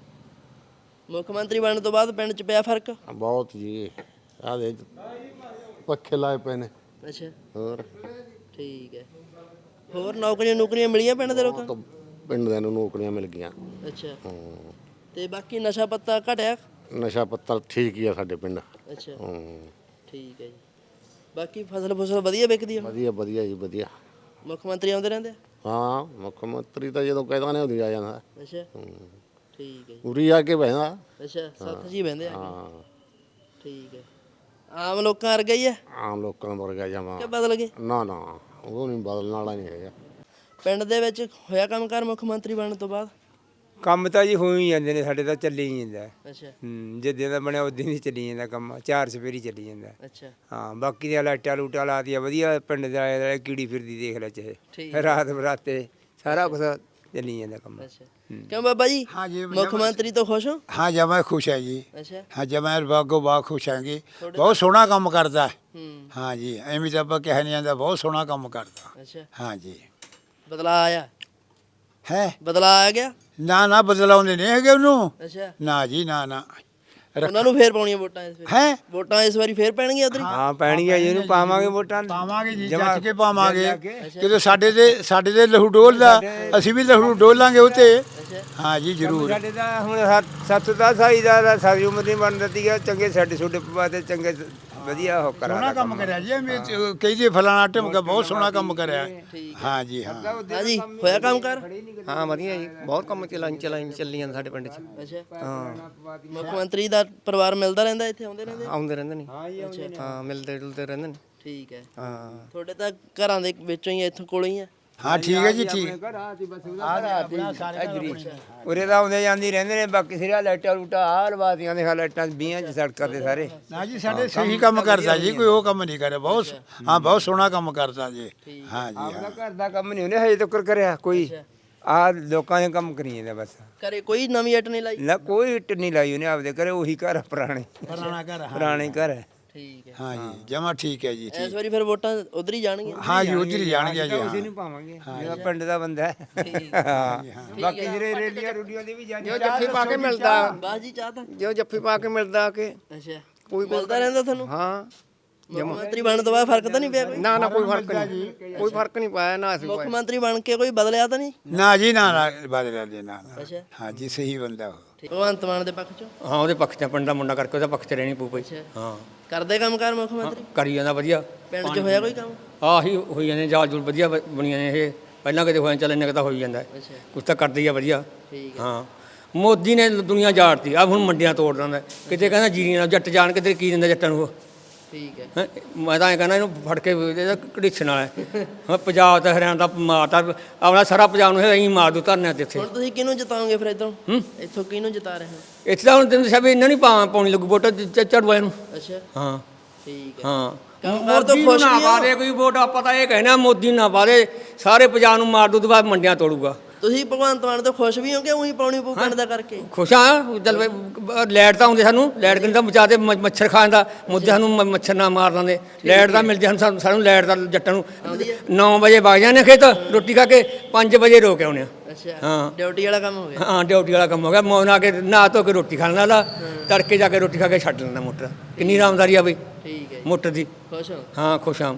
[SPEAKER 1] ਮੁੱਖ ਮੰਤਰੀ ਬਣਨ ਤੋਂ ਬਾਅਦ ਪਿੰਡ 'ਚ ਪਿਆ ਫ਼ਰਕ?
[SPEAKER 3] ਬਹੁਤ ਜੀ। ਆ ਦੇ ਪੱਖੇ ਲਾਏ ਪਏ ਨੇ।
[SPEAKER 1] ਅੱਛਾ।
[SPEAKER 3] ਹੋਰ?
[SPEAKER 1] ਠੀਕ ਹੈ। ਹੋਰ ਨੌਕਰੀਆਂ ਨੌਕਰੀਆਂ ਮਿਲੀਆਂ ਪਿੰਡ ਦੇ ਲੋਕਾਂ
[SPEAKER 3] ਤਾਂ
[SPEAKER 1] ਨੂੰ
[SPEAKER 3] ਪਿੰਡ ਦੇ ਨੂੰ ਨੌਕਰੀਆਂ ਮਿਲ ਗਈਆਂ।
[SPEAKER 1] ਅੱਛਾ।
[SPEAKER 3] ਹੂੰ।
[SPEAKER 1] ਤੇ ਬਾਕੀ ਨਸ਼ਾ ਪੱਤਾ ਘਟਿਆ?
[SPEAKER 3] ਨਸ਼ਾ ਪੱਤਾ ਠੀਕ ਹੀ ਆ ਸਾਡੇ ਪਿੰਡ।
[SPEAKER 1] ਅੱਛਾ।
[SPEAKER 3] ਹੂੰ।
[SPEAKER 1] ਠੀਕ ਹੈ ਜੀ। ਬਾਕੀ ਫਸਲ ਫਸਲ ਵਧੀਆ ਵਿਕਦੀ ਹੈ
[SPEAKER 3] ਵਧੀਆ ਵਧੀਆ ਜੀ ਵਧੀਆ।
[SPEAKER 1] ਮੁੱਖ ਮੰਤਰੀ ਆਉਂਦੇ ਰਹਿੰਦੇ ਆ?
[SPEAKER 3] ਹਾਂ ਮੁੱਖ ਮੰਤਰੀ ਤਾਂ ਜਦੋਂ ਕਹਿੰਦਾ ਨੇ ਉਦੋਂ ਆ ਜਾਂਦਾ।
[SPEAKER 1] ਅੱਛਾ। ਠੀਕ ਹੈ ਜੀ।
[SPEAKER 3] ਉਰੀ ਆ ਕੇ ਬਹਿੰਦਾ।
[SPEAKER 1] ਅੱਛਾ ਸੱਤ ਜੀ ਬਹਿੰਦੇ ਆ
[SPEAKER 3] ਹਾਂ।
[SPEAKER 1] ਠੀਕ ਹੈ। ਆਮ ਲੋਕਾਂ ਵਰਗਾ ਹੀ ਹੈ
[SPEAKER 3] ਆਮ ਲੋਕਾਂ ਵਰਗਾ ਜਮਾ
[SPEAKER 1] ਕਿ ਬਦਲ ਗਏ?
[SPEAKER 3] ਨਾ ਨਾ ਉਹ ਨਹੀਂ ਬਦਲਣ ਵਾਲਾ ਨਹੀਂ ਹੈਗਾ।
[SPEAKER 1] ਪਿੰਡ ਦੇ ਵਿੱਚ ਹੋਇਆ ਕੰਮਕਾਰ ਮੁੱਖ ਮੰਤਰੀ ਬਣਨ ਤੋਂ ਬਾਅਦ?
[SPEAKER 10] ਕੰਮ ਤਾਂ ਜੀ ਹੋ ਹੀ ਜਾਂਦੇ ਨੇ ਸਾਡੇ ਤਾਂ ਚੱਲੀ ਹੀ ਜਾਂਦਾ
[SPEAKER 1] ਅੱਛਾ
[SPEAKER 10] ਹੂੰ ਜਿੱਦਾਂ ਦਾ ਬਣਿਆ ਉਦੋਂ ਹੀ ਚੱਲੀ ਜਾਂਦਾ ਕੰਮ ਚਾਰ ਸਵੇਰੀ ਚੱਲੀ ਜਾਂਦਾ
[SPEAKER 1] ਅੱਛਾ
[SPEAKER 10] ਹਾਂ ਬਾਕੀ ਦੀਆਂ ਲਾਈਟਾਂ ਲੂਟਾਂ ਲਾਤੀਆਂ ਵਧੀਆ ਪਿੰਡ ਦੇ ਆਲੇ ਦੁਆਲੇ ਕੀੜੀ ਫਿਰਦੀ ਦੇਖ ਲੈ ਚਾਹੇ
[SPEAKER 1] ਠੀਕ
[SPEAKER 10] ਰਾਤ ਬਰਾਤੇ ਸਾਰਾ ਕੁਝ ਚੱਲੀ ਜਾਂਦਾ ਕੰਮ
[SPEAKER 1] ਅੱਛਾ ਕਿਉਂ ਬਾਬਾ ਜੀ
[SPEAKER 2] हाँ जी
[SPEAKER 1] ਮੁੱਖ ਮੰਤਰੀ ਤੋਂ ਖੁਸ਼ ਹੋ
[SPEAKER 2] हाँ जब मैं खुश है जी
[SPEAKER 1] ਅੱਛਾ
[SPEAKER 2] हाँ जब मैं बागो बाग खुश हैंगे बहुत सोहना काम करता है
[SPEAKER 1] ਹੂੰ
[SPEAKER 2] हाँ जी एवं तो ਆਪਾਂ ਕਹਿ ਨਹੀਂ ਜਾਂਦਾ ਬਹੁਤ ਸੋਹਣਾ ਕੰਮ ਕਰਦਾ
[SPEAKER 1] ਅੱਛਾ
[SPEAKER 2] ਹਾਂ ਜੀ
[SPEAKER 1] ਬਦਲਾ ਆਇਆ
[SPEAKER 2] ਹੈ।
[SPEAKER 1] ਬਦਲਾ ਆ ਗਿਆ?
[SPEAKER 2] ਨਾ ਨਾ ਬਦਲਾਉਂਦੇ ਨਹੀਂ ਹੈਗੇ ਉਹਨੂੰ।
[SPEAKER 1] ਅੱਛਾ।
[SPEAKER 2] ਨਾ ਜੀ ਨਾ ਨਾ।
[SPEAKER 1] ਉਹਨਾਂ ਨੂੰ ਫੇਰ ਪਾਉਣੀਆਂ ਵੋਟਾਂ ਇਸ ਵਾਰੀ
[SPEAKER 2] ਹੈ?
[SPEAKER 1] ਵੋਟਾਂ ਇਸ ਵਾਰੀ ਫੇਰ ਪੈਣਗੀਆਂ ਉਧਰ
[SPEAKER 10] ਹਾਂ? ਪੈਣੀਆਂ ਜੀ ਇਹਨੂੰ ਪਾਵਾਂਗੇ ਵੋਟਾਂ।
[SPEAKER 2] ਪਾਵਾਂਗੇ ਜੀ ਜੱਜ ਕੇ ਪਾਵਾਂਗੇ।
[SPEAKER 10] ਜਾ ਕੇ।
[SPEAKER 2] ਜਦੋਂ ਸਾਡੇ ਦੇ ਸਾਡੇ ਦੇ ਲਹੂ ਡੋਲਦਾ ਅਸੀਂ ਵੀ ਲਹੂ ਡੋਲਾਂਗੇ ਉਤੇ। ਹਾਂ ਜੀ ਜ਼ਰੂਰ।
[SPEAKER 10] ਸਾਡੇ ਤਾਂ ਹੁਣ ਸੱਤ ਦਾ ਸਾਈ ਦਾ ਸਾਰੀ ਉਮਰ ਨਹੀਂ ਬਣ ਦਿੱਤੀ ਹੈ ਚੰਗੇ ਸਾਡੇ ਛੋਟੇ ਪਵਾ ਤੇ ਚੰਗੇ ਵਧੀਆ ਹੋ ਕਰਾ
[SPEAKER 2] ਸੋਹਣਾ ਕੰਮ ਕਰਿਆ ਜੀ ਐਵੇਂ ਕਹੀ ਜੀ ਫਲਾਣਾ ਟਮਕਾ ਬਹੁਤ ਸੋਹਣਾ ਕੰਮ ਕਰਿਆ। ਹਾਂ। ਜੀ ਹਾਂ।
[SPEAKER 1] ਹਾਂਜੀ ਹੋਇਆ ਕੰਮਕਾਰ
[SPEAKER 8] ਹਾਂ ਵਧੀਆ ਜੀ ਬਹੁਤ ਕੰਮ ਚਲਾਈ ਚਲਾਈ ਚੱਲੀ ਜਾਂਦਾ ਸਾਡੇ ਪਿੰਡ 'ਚ।
[SPEAKER 1] ਅੱਛਾ।
[SPEAKER 8] ਹਾਂ।
[SPEAKER 1] ਮੁੱਖ ਮੰਤਰੀ ਦਾ ਪਰਿਵਾਰ ਮਿਲਦਾ ਰਹਿੰਦਾ ਇੱਥੇ ਆਉਂਦੇ ਰਹਿੰਦੇ?
[SPEAKER 8] ਆਉਂਦੇ ਰਹਿੰਦੇ ਨੇ। ਹਾਂ ਮਿਲਦੇ ਜੁਲਦੇ ਰਹਿੰਦੇ ਨੇ।
[SPEAKER 1] ਠੀਕ ਹੈ।
[SPEAKER 8] ਹਾਂ।
[SPEAKER 1] ਤੁਹਾਡੇ ਤਾਂ ਘਰਾਂ ਦੇ ਵਿੱਚੋਂ ਹੀ ਆ, ਇੱਥੋਂ ਕੋਲੋਂ ਹੀ ਆ?
[SPEAKER 2] ਹਾਂ ਠੀਕ ਹੈ ਜੀ ਠੀਕ।
[SPEAKER 10] ਉਰੇ ਤਾਂ ਆਉਂਦੇ ਜਾਂਦੀ ਰਹਿੰਦੇ ਨੇ ਬਾਕੀ ਸਿਰਾ ਲਾਈਟਾਂ ਲੂਟਾਂ ਆਹ ਲਵਾਤੀਆਂ ਦੇ ਲਾਈਟਾਂ ਬੀਆਂ ਚ ਸੜਕਾਂ ਤੇ ਸਾਰੇ।
[SPEAKER 2] ਨਾ ਜੀ ਸਾਡੇ ਸਹੀ ਕੰਮ ਕਰਦਾ ਜੀ ਕੋਈ ਉਹ ਕੰਮ ਨਹੀਂ ਕਰਿਆ ਬਹੁਤ ਹਾਂ ਬਹੁਤ ਸੋਹਣਾ ਕੰਮ ਕਰਦਾ ਜੀ। ਹਾਂ। ਜੀ
[SPEAKER 10] ਆਪਣਾ ਘਰ ਦਾ ਕੰਮ ਨਹੀਂ ਉਹਨੇ ਹਜੇ ਤੱਕ ਕਰਿਆ ਕੋਈ ਆ ਲੋਕਾਂ ਦੇ ਕੰਮ ਕਰੀ ਜਾਂਦਾ ਬਸ।
[SPEAKER 1] ਘਰੇ ਕੋਈ ਨਵੀਂ ਇੱਟ ਨਹੀਂ ਲਾਈ?
[SPEAKER 10] ਨਾ ਕੋਈ ਇੱਟ ਨਹੀਂ ਲਾਈ ਉਹਨੇ ਆਪਦੇ ਘਰੇ ਉਹੀ ਘਰ ਪੁਰਾਣੇ।
[SPEAKER 2] ਪੁਰਾਣਾ ਘਰ
[SPEAKER 10] ਪੁਰਾਣੇ ਘਰ ਹੈ।
[SPEAKER 1] ਠੀਕ ਹੈ।
[SPEAKER 2] ਹਾਂ ਜੀ ਜਮਾ ਠੀਕ ਹੈ ਜੀ
[SPEAKER 1] ਇਸ
[SPEAKER 2] ਠੀਕ।
[SPEAKER 1] ਵਾਰੀ ਫਿਰ ਵੋਟਾਂ ਉਧਰ ਹੀ ਜਾਣਗੀਆਂ।
[SPEAKER 2] ਹਾਂ ਜੀ ਉਧਰ ਹੀ ਜਾਣਗੇ ਜੀ
[SPEAKER 10] ਉਸੇ
[SPEAKER 2] ਹਾਂ।
[SPEAKER 10] ਨੂੰ ਪਾਵਾਂਗੇ। ਜਿਹੜਾ ਪਿੰਡ ਦਾ ਬੰਦਾ ਹੈ। ਹਾਂ। ਬਾਕੀ ਜਿਹੜੇ ਰੇਲੀਆਂ ਰੂਡੀਆਂ ਦੇ ਵੀ ਜਾਂਦੇ
[SPEAKER 8] ਜੱਫੀ ਪਾ ਕੇ ਮਿਲਦਾ।
[SPEAKER 1] ਬਾਸ ਜੀ ਚਾਹ ਤਾਂ।
[SPEAKER 8] ਜੋ ਜੱਫੀ ਪਾ ਕੇ ਮਿਲਦਾ ਕਿ।
[SPEAKER 1] ਅੱਛਾ। ਕੋਈ ਮਿਲਦਾ ਰਹਿੰਦਾ ਤੁਹਾਨੂੰ?
[SPEAKER 8] ਹਾਂ।
[SPEAKER 1] ਮੁੱਖ ਮੰਤਰੀ ਬਣਨ ਤੋਂ ਬਾਅਦ ਫ਼ਰਕ ਤਾਂ ਨਹੀਂ ਪਿਆ ਕੋਈ?
[SPEAKER 8] ਨਾ ਨਾ ਕੋਈ ਫ਼ਰਕ ਨਹੀਂ। ਕੋਈ ਫ਼ਰਕ ਨਹੀਂ ਪਾਇਆ ਨਾ ਅਸੀਂ
[SPEAKER 1] ਮੁੱਖ ਮੰਤਰੀ ਬਣ ਕੇ ਕੋਈ ਬਦਲਿਆ ਤਾਂ ਨਹੀਂ?
[SPEAKER 2] ਨਾ ਜੀ ਨਾ ਨਾ ਬਦਲਿਆ ਜੀ ਨਾ ਨਾ।
[SPEAKER 1] ਅੱਛਾ।
[SPEAKER 2] ਹਾਂ ਜੀ ਸਹੀ ਬੰਦਾ ਉਹ।
[SPEAKER 1] ਠੀਕ ਭਗਵੰਤ ਮਾਨ ਦੇ ਪੱਖ ਚੋਂ?
[SPEAKER 8] ਹਾਂ ਉਹਦੇ ਪੱਖ 'ਚ ਪਿੰਡ ਦਾ ਮੁੰਡਾ ਕਰਕੇ ਉਹਦਾ ਪੱਖ 'ਚ ਰਹਿਣੀ ਪਊ ਪਈ ਹਾਂ।
[SPEAKER 1] ਕਰਦੇ ਕੰਮਕਾਰ ਮੁੱਖ ਮੰਤਰੀ?
[SPEAKER 8] ਕਰੀ ਜਾਂਦਾ ਵਧੀਆ।
[SPEAKER 1] ਪਿੰਡ 'ਚ ਹੋਇਆ ਕੋਈ ਕੰਮ?
[SPEAKER 8] ਆਹੀ ਹੋਈ ਜਾਂਦੇ ਜਾਲ ਜੁਲ ਵਧੀਆ ਬ- ਬਣੀਆਂ ਨੇ ਇਹ। ਪਹਿਲਾਂ ਕਿਤੇ ਹੋਇਆ ਚੱਲ ਇੰਨੇ ਕੁ ਤਾਂ ਹੋਈ ਜਾਂਦਾ। ਹੈ।
[SPEAKER 1] ਅੱਛਾ।
[SPEAKER 8] ਕੁਛ ਤਾਂ ਕਰਦੀ ਆ ਵਧੀਆ।
[SPEAKER 1] ਠੀਕ
[SPEAKER 8] ਹਾਂ। ਮੋਦੀ ਨੇ ਦੁਨੀਆ ਜਾੜਤੀ ਆ ਹੁਣ ਮੰਡੀਆਂ ਤੋੜ ਦਿੰਦਾ। ਕਿਤੇ ਕਹਿੰਦਾ ਜੀਰੀਆਂ ਨਾਲ ਜੱਟ ਜਾਣ ਕਿਤੇ ਕੀ ਦਿੰਦਾ ਜੱਟਾਂ ਨੂੰ ਉਹ?
[SPEAKER 1] ਠੀਕ ਹੈ।
[SPEAKER 8] ਹੈਂ, ਮੈਂ ਤਾਂ ਇਹ ਕਹਿੰਦਾ ਇਹਨੂੰ ਫੜ ਕੇ ਇਹਦਾ ਘੜੀਛਣ ਵਾਲਾ ਹੈ। ਹਾਂ ਪੰਜਾਬ ਤੇ ਹਰਿਆਣਾ ਦਾ ਮਾਰਤਾ ਆਪਣਾ ਸਾਰਾ ਪੰਜਾਬ ਨੂੰ ਐਂ ਮਾਰ ਦੂ ਧਰਨੇ ਤੇ ਇੱਥੇ।
[SPEAKER 1] ਹੁਣ ਤੁਸੀਂ ਕਿਹਨੂੰ ਜਿਤਾਓਗੇ ਫਿਰ ਇਦੋਂ ਇੱਥੋਂ ਕਿਹਨੂੰ ਜਿਤਾ ਰਹੇ ਹੋ?
[SPEAKER 8] ਇੱਥੇ ਤਾਂ ਹੁਣ ਤੈਨੂੰ ਸਭ ਇਹਨਾਂ ਨਹੀਂ ਪਾ ਪਾਉਣੀ ਲੱਗੂ ਵੋਟ ਝੜਵਾਏ ਨੂੰ।
[SPEAKER 1] ਅੱਛਾ।
[SPEAKER 8] ਹਾਂ।
[SPEAKER 1] ਠੀਕ ਹੈ।
[SPEAKER 8] ਹਾਂ।
[SPEAKER 1] ਕੰਮਕਾਰ ਤੋਂ
[SPEAKER 8] ਮੋਦੀ ਨੂੰ
[SPEAKER 1] ਖੁਸ਼
[SPEAKER 8] ਨਾ
[SPEAKER 1] ਨਹੀਂ ਹੋ?
[SPEAKER 8] ਕੋਈ ਵੋਟ ਆਪਾਂ ਤਾਂ ਇਹ ਕਹਿਣਾ ਮੋਦੀ ਨੂੰ ਪਾਦੇ ਸਾਰੇ ਪੰਜਾਬ ਨੂੰ ਮਾਰ ਦੂ ਤੋਂ ਬਾਅਦ ਮੰਡੀਆਂ ਤੋੜੂਗਾ।
[SPEAKER 1] ਤੁਸੀਂ ਭਗਵੰਤ ਮਾਨ ਤੋਂ ਖੁਸ਼ ਵੀ ਹੋ ਕਿ ਉਹੀ ਪਾਉਣੀ ਪਊ ਪਿੰਡ ਦਾ ਕਰਕੇ?
[SPEAKER 8] ਖੁਸ਼ ਬਈ, ਬ- ਲਾਈਟ ਤਾਂ ਆਉਂਦੇ ਸਾਨੂੰ। ਲਾਈਟ ਕਿੰਨਾ ਬਚਾ ਦੇ ਮ- ਮੱਛਰ ਖਾਣ ਦਾ। ਮੁੱਦੇ ਸਾਨੂੰ ਮ- ਮੱਛਰ ਨਾ ਮਾਰ ਲਾਂਦੇ। ਲਾਈਟ ਤਾਂ ਮਿਲ ਜੇ ਸਾਨੂੰ ਸਾਨੂੰ ਲਾਈਟ ਦਾ ਜੱਟਾਂ ਨੂੰ। 9 ਵਜੇ ਵਗ ਜਾਂਦੇ ਖੇਤ ਰੋਟੀ ਖਾ ਕੇ 5 ਵਜੇ ਰੋ ਕੇ ਆ
[SPEAKER 1] ਅੱਛਾ।
[SPEAKER 8] ਹਾਂ।
[SPEAKER 1] ਡਿਊਟੀ ਵਾਲਾ ਕੰਮ ਹੋ ਗਿਆ?
[SPEAKER 8] ਹਾਂ ਡਿਊਟੀ ਵਾਲਾ ਕੰਮ ਹੋ ਗਿਆ। ਮੌਨ ਆ ਕੇ ਨਹਾ ਧੋ ਕੇ ਰੋਟੀ ਖਾਣ ਵਾਲਾ। ਤੜਕੇ ਜਾ ਕੇ ਰੋਟੀ ਖਾ ਕੇ ਛੱਡ ਲੈਂਦਾ ਮੋਟਰ। ਕਿੰਨੀ ਆਰਾਮਦਾਰੀ ਆ ਬਈ।
[SPEAKER 1] ਠੀਕ ਹੈ
[SPEAKER 8] ਮੋਟਰ ਦੀ।
[SPEAKER 1] ਖੁਸ਼ ਹੋ?
[SPEAKER 8] ਹਾਂ ਖੁਸ਼ ਹਾਂ।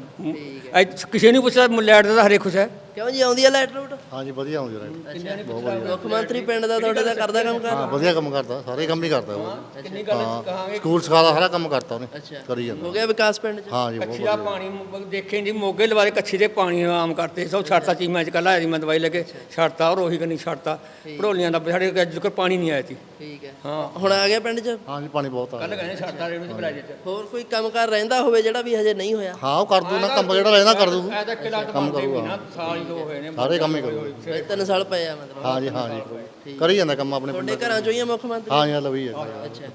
[SPEAKER 8] ਐ ਕਿਸੇ ਨੂੰ ਪੁੱਛਿਆ ਲਾਈਟ ਦਾ ਤਾਂ ਹਰੇ ਖੁਸ਼ ਹੈ।
[SPEAKER 1] ਕਿਉਂ ਜੀ ਆਉਂਦੀ ਹੈ ਲਾਈਟ ਰੂਟ
[SPEAKER 11] ਹਾਂਜੀ ਵਧੀਆ ਆਉਂਦੀ ਰਹੇ
[SPEAKER 1] ਅੱਛਾ ਮੁੱਖ ਮੰਤਰੀ ਪਿੰਡ ਦਾ ਤੁਹਾਡੇ ਦਾ ਕਰਦਾ ਕੰਮ ਕਰ
[SPEAKER 11] ਹਾਂ ਵਧੀਆ ਕੰਮ ਕਰਦਾ ਸਾਰੇ ਕੰਮ ਹੀ ਕਰਦਾ ਉਹ।
[SPEAKER 8] ਕਿੰਨੀ ਗੱਲ ਕਹਾਂਗੇ?
[SPEAKER 11] ਸਕੂਲ ਸਿਖਾਦਾ ਸਾਰਾ ਕੰਮ ਕਰਤਾ ਉਹਨੇ
[SPEAKER 1] ਅੱਛਾ।
[SPEAKER 11] ਕਰੀ
[SPEAKER 1] ਹੋ
[SPEAKER 11] ਜਾਂਦਾ
[SPEAKER 1] ਗਿਆ ਵਿਕਾਸ ਪਿੰਡ 'ਚ?
[SPEAKER 11] ਹਾਂ ਜੀ ਬਹੁਤ
[SPEAKER 8] ਦਾ ਪਾਣੀ ਦੇਖੇ ਜੀ ਮੋਗੇ ਲਵਾਰੇ ਕੱਛੀ ਦੇ ਪਾਣੀ ਆਮ ਕਰਤੇ ਸਭ ਛੱਡਤਾ ਚੀਮਾਂ ਚ ਕੱਲ ਆਇਆ ਸੀ ਮੈਂ ਦਵਾਈ ਲੈ ਕੇ ਛੱਡਤਾ ਔਰ ਉਹੀ ਕੰਨੀ ਛੱਡਤਾ ਭੜੋਲੀਆਂ ਦਾ ਸਾਡੇ ਅੱਜ ਤੱਕ ਪਾਣੀ ਨਹੀਂ ਆਇਆ ਸੀ।
[SPEAKER 1] ਠੀਕ ਹੈ।
[SPEAKER 8] ਹਾਂ।
[SPEAKER 1] ਹੁਣ ਆ ਗਿਆ ਪਿੰਡ 'ਚ?
[SPEAKER 11] ਹਾਂ ਜੀ ਪਾਣੀ ਬਹੁਤ ਆ
[SPEAKER 8] ਕੱਲ ਕਹਿੰਦੇ ਛੱਡਤਾ ਰੇੜੂ ਚ ਬਲਾਜੇ ਚ
[SPEAKER 1] ਹੋਰ ਕੋਈ ਕੰਮਕਾਰ ਰਹਿੰਦਾ ਹੋਵੇ ਜਿਹੜਾ ਵੀ ਹਜੇ ਨਹੀਂ ਹੋਇਆ?
[SPEAKER 11] ਹਾਂ ਉਹ ਕਰ ਦੂ ਨਾ ਕੰਮ ਜਿਹੜਾ ਰਹਿੰਦਾ ਕਰ ਦੂ।
[SPEAKER 8] ਐ ਤਾਂ ਕਿਲਾ ਤਾਂ
[SPEAKER 11] ਕੰਮ ਕਰੂਗਾ
[SPEAKER 8] ਹੀ ਨੇ
[SPEAKER 11] ਸਾਰੇ ਕੰਮ ਹੀ ਕਰੂ
[SPEAKER 1] ਤਿੰਨ ਸਾਲ ਪਏ ਆ ਮਤਲਬ।
[SPEAKER 11] ਹਾਂ ਜੀ ਹਾਂ ਜੀ। ਕਰੀ ਜਾਂਦਾ ਕੰਮ ਆਪਣੇ ਪਿੰਡ
[SPEAKER 1] ਤੁਹਾਡੇ ਘਰਾਂ 'ਚੋਂ। ਹੀ ਆ ਮੁੱਖ ਮੰਤਰੀ?
[SPEAKER 11] ਹਾਂ ਜੀ ਹਾਂ ਲਵੀ ਹੈ
[SPEAKER 1] ਅੱਛਾ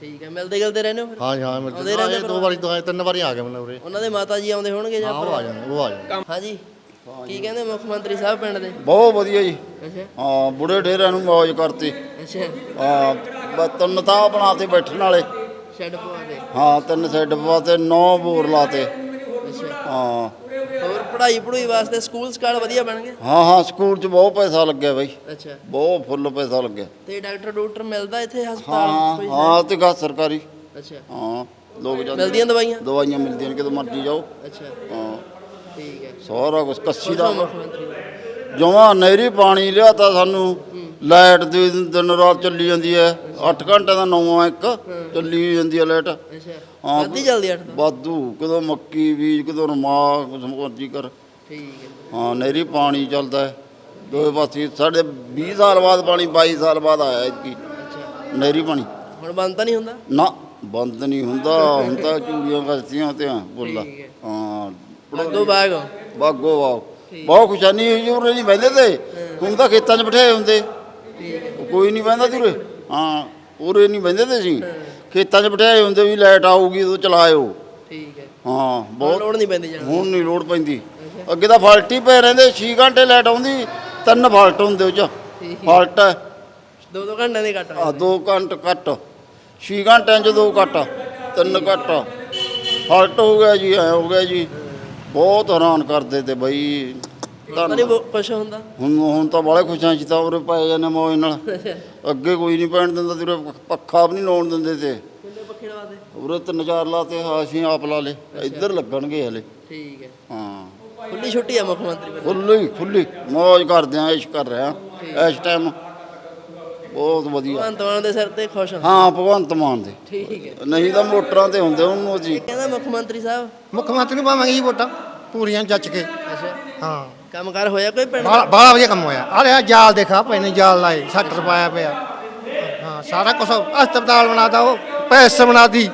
[SPEAKER 1] ਠੀਕ ਹੈ। ਮਿਲਦੇ ਗਿਲਦੇ ਰਹਿੰਦੇ ਹੋ ਫਿਰ?
[SPEAKER 11] ਹਾਂ ਜੀ ਹਾਂ ਮਿਲਦੇ ਹਾਂ, ਇਹ ਦੋ ਵਾਰੀ ਦੋ ਤਿੰਨ ਵਾਰੀ ਆ ਗਏ ਮੈਨੂੰ ਉਰੇ।
[SPEAKER 1] ਉਹਨਾਂ ਦੇ ਮਾਤਾ ਜੀ ਆਉਂਦੇ ਹੋਣਗੇ ਜਾਂ
[SPEAKER 11] ਹਾਂ ਉਹ ਆ ਜਾਂਦੇ ਉਹ ਆ ਜਾਂਦੇ
[SPEAKER 1] ਹਾਂਜੀ ਕੀ ਕਹਿੰਦੇ ਮੁੱਖ ਮੰਤਰੀ ਸਾਹਿਬ ਪਿੰਡ ਦੇ?
[SPEAKER 12] ਬਹੁਤ ਵਧੀਆ ਜੀ।
[SPEAKER 1] ਅੱਛਾ।
[SPEAKER 12] ਹਾਂ ਬੁੜੇ ਢੇਰਾਂ ਨੂੰ ਮौज ਕਰਤੀ।
[SPEAKER 1] ਅੱਛਾ।
[SPEAKER 12] ਹਾਂ ਬਸ ਤਿੰਨ ਥਾਂ ਬਣਾਤੇ ਬੈਠਣ ਵਾਲੇ।
[SPEAKER 1] ਸ਼ੈੱਡ ਪਵਾ ਦੇ।
[SPEAKER 12] ਹਾਂ ਤਿੰਨ ਸੈੱਡ ਪਵਾਤੇ ਨੌ ਬੋਰ ਲਾਤੇ
[SPEAKER 1] ਅੱਛਾ।
[SPEAKER 12] ਹਾਂ।
[SPEAKER 1] ਪੜ੍ਹਾਈ ਪੜੂਈ ਵਾਸਤੇ ਸਕੂਲ ਸਕਾਲ ਵਧੀਆ ਬਣ ਗਏ?
[SPEAKER 12] ਹਾਂ ਹਾਂ ਸਕੂਲ 'ਚ ਬਹੁਤ ਪੈਸਾ ਲੱਗਿਆ ਬਈ।
[SPEAKER 1] ਅੱਛਾ।
[SPEAKER 12] ਬਹੁਤ ਫੁੱਲ ਪੈਸਾ ਲੱਗਿਆ।
[SPEAKER 1] ਤੇ ਡਾਕਟਰ ਡਾਕਟਰ ਮਿਲਦਾ ਇੱਥੇ ਹਸਪਤਾਲ?
[SPEAKER 12] ਹਾਂ
[SPEAKER 1] ਕੋਈ
[SPEAKER 12] ਹਾਂ ਤੇ ਗਾ ਸਰਕਾਰੀ।
[SPEAKER 1] ਅੱਛਾ।
[SPEAKER 12] ਹਾਂ ਲੋਕ ਜਾਂਦੇ
[SPEAKER 1] ਮਿਲਦੀਆਂ ਦਵਾਈਆਂ?
[SPEAKER 12] ਦਵਾਈਆਂ ਮਿਲਦੀਆਂ ਨੇ ਕਿਤੇ ਮਰਜ਼ੀ ਜਾਓ।
[SPEAKER 1] ਅੱਛਾ।
[SPEAKER 12] ਹਾਂ।
[SPEAKER 1] ਠੀਕ ਹੈ।
[SPEAKER 12] ਸਾਰਾ ਕੁਝ ਕੱਸੀ ਦਾ।
[SPEAKER 1] ਮੁੱਖ ਮੰਤਰੀ। ਨੂੰ।
[SPEAKER 12] ਜਮਾ ਨਹਿਰੀ ਪਾਣੀ ਲਿਆਤਾ ਸਾਨੂੰ। ਲਾਈਟ ਦੀ ਦਿਨ ਰਾਤ ਚੱਲੀ ਜਾਂਦੀ ਹੈ। 8 ਘੰਟੇ ਦਾ ਨੌਵਾਂ ਇੱਕ ਚੱਲੀ ਜਾਂਦੀ ਹੈ ਲਾਈਟ।
[SPEAKER 1] ਅੱਛਾ।
[SPEAKER 12] ਹਾਂ।
[SPEAKER 1] ਜਲਦੀ ਅੱਠ ਤੋਂ।
[SPEAKER 12] ਵਾਧੂ। ਕਦੋਂ ਮੱਕੀ ਬੀਜ ਕਦੋਂ ਰਮਾ ਕਰ।
[SPEAKER 1] ਠੀਕ ਹੈ।
[SPEAKER 12] ਹਾਂ ਨਹਿਰੀ ਪਾਣੀ ਚੱਲਦਾ ਹੈ। ਦੋਵੇਂ ਪਾਸੇ ਸਾਡੇ 20 ਸਾਲ ਬਾਅਦ ਪਾਣੀ 22 ਸਾਲ ਬਾਅਦ ਆਇਆ ਇਤਕੀ ਨਹਿਰੀ ਪਾਣੀ।
[SPEAKER 1] ਹੁਣ ਬੰਦ ਤਾਂ ਨਹੀਂ ਹੁੰਦਾ?
[SPEAKER 12] ਨਾ ਬੰਦ ਨਹੀਂ ਹੁੰਦਾ। ਹੁਣ ਤਾਂ ਚੂੜੀਆਂ ਕਰਤੀਆਂ ਤੇ
[SPEAKER 1] ਠੀਕ ਹੈ। ਬਾਗੋ ਬਾਗ
[SPEAKER 12] ਬਾਗੋ ਬਾਗ ਬਹੁਤ ਖੁਸ਼ਾਨੀ ਹੋਈ ਜੀ ਉਰੇ ਨਹੀਂ ਬਹਿੰਦੇ ਤੇ। ਹੁਣ ਤਾਂ ਖੇਤਾਂ 'ਚ ਬਿਠਾਏ ਹੁੰਦੇ। ਕੋਈ ਨਹੀਂ ਬਹਿੰਦਾ ਤੁਰੇ। ਹਾਂ ਉਰੇ ਨਹੀਂ ਬਹਿੰਦੇ ਤੇ ਸੀ ਖੇਤਾਂ 'ਚ ਬਿਠਾਏ ਹੁੰਦੇ ਵੀ ਲਾਈਟ ਆਊਗੀ ਉਦੋਂ ਚਲਾਇਓ।
[SPEAKER 1] ਠੀਕ ਹੈ।
[SPEAKER 12] ਹਾਂ ਬਹੁਤ
[SPEAKER 1] ਲੋੜ ਨਹੀਂ ਪੈਂਦੀ ਜਾਣ
[SPEAKER 12] ਹੁਣ ਨਹੀਂ ਲੋੜ ਪੈਂਦੀ। ਅੱਗੇ ਤਾਂ ਫਾਲਟ ਹੀ ਪਏ ਰਹਿੰਦੇ 6 ਘੰਟੇ ਲਾਈਟ ਆਉਂਦੀ ਤਿੰਨ ਫਾਲਟ ਹੁੰਦੇ ਉਹ ਚ। ਫਾਲਟ
[SPEAKER 1] ਦੋ ਦੋ ਘੰਟਿਆਂ ਦੇ ਕੱਟ
[SPEAKER 12] ਆ ਦੋ ਘੰਟ ਕੱਟ। 6 ਘੰਟਿਆਂ ਚ ਦੋ ਕੱਟ ਤਿੰਨ ਕੱਟ। ਫਾਲਟ ਹੋ ਗਿਆ ਜੀ ਐ ਹੋ ਗਿਆ ਜੀ। ਬਹੁਤ ਹੈਰਾਨ ਕਰਦੇ ਤੇ ਬਈ।
[SPEAKER 1] ਕੁਛ ਹੁੰਦਾ?
[SPEAKER 12] ਹੁਣ ਹੁਣ ਤਾਂ ਬਾਲੇ ਖੁਸ਼ਾਂ ਚ ਤਾਂ ਉਰੇ ਪਏ ਜਾਂਦੇ ਮੌਜ ਨਾਲ। ਅੱਗੇ ਕੋਈ ਨਹੀਂ ਪੈਣ ਦਿੰਦਾ ਤੇ ਉਰੇ ਪੱਖਾ ਵੀ ਨਹੀਂ ਲਾਉਣ ਦਿੰਦੇ ਤੇ।
[SPEAKER 1] ਕਿੰਨੇ ਪੱਖੇ ਲਵਾਦੇ
[SPEAKER 12] ਉਰੇ ਤਿੰਨ ਚਾਰ ਲਾਤੇ ਹਾਂ ਅਸੀਂ ਆਪ ਲਾ ਲੇ ਇੱਧਰ ਲੱਗਣਗੇ ਹਲੇ।
[SPEAKER 1] ਠੀਕ ਹੈ।
[SPEAKER 12] ਹਾਂ।
[SPEAKER 1] ਖੁੱਲੀ ਛੁੱਟੀ ਆ ਮੁੱਖ ਮੰਤਰੀ ਵੱਲੋਂ।
[SPEAKER 12] ਖੁੱਲੀ ਖੁੱਲੀ ਮੌਜ ਕਰਦੇ ਆ ਇਸ਼ ਕਰ ਰਹੇ ਆ। ਇਸ ਟਾਈਮ ਬਹੁਤ ਵਧੀਆ।
[SPEAKER 1] ਭਗਵੰਤ ਮਾਨ ਦੇ ਸਿਰ ਤੇ ਖੁਸ਼ ਹਾਂ
[SPEAKER 12] ਹਾਂ ਭਗਵੰਤ ਮਾਨ ਦੇ।
[SPEAKER 1] ਠੀਕ ਹੈ।
[SPEAKER 12] ਨਹੀਂ ਤਾਂ ਮੋਟਰਾਂ ਤੇ ਹੁੰਦੇ ਉਹਨੂੰ ਜੀ
[SPEAKER 1] ਕਹਿੰਦਾ ਮੁੱਖ ਮੰਤਰੀ ਸਾਹਿਬ।
[SPEAKER 13] ਮੁੱਖ ਮੰਤਰੀ ਨੂੰ ਪਾਵਾਂਗੇ ਜੀ ਵੋਟਾਂ ਪੂਰੀਆਂ ਜੱਜ ਕੇ।
[SPEAKER 1] ਅੱਛਾ।
[SPEAKER 13] ਹਾਂ।
[SPEAKER 1] ਕੰਮਕਾਰ ਹੋਇਆ ਕੋਈ ਪਿੰਡ
[SPEAKER 13] ਬਾਲਾ ਬਾਲਾ ਵਧੀਆ ਕੰਮ ਹੋਇਆ। ਆ ਰਿਹਾ ਜਾਲ ਦੇਖਾ ਪਏ ਨੇ ਜਾਲ ਲਾਏ ਸ਼ਟਰ ਪਾਇਆ ਪਿਆ। ਹਾਂ ਸਾਰਾ ਕੁਝ ਹਸਪਤਾਲ ਬਣਾਦਾ ਉਹ ਪੈਸ ਬਣਾਦੀ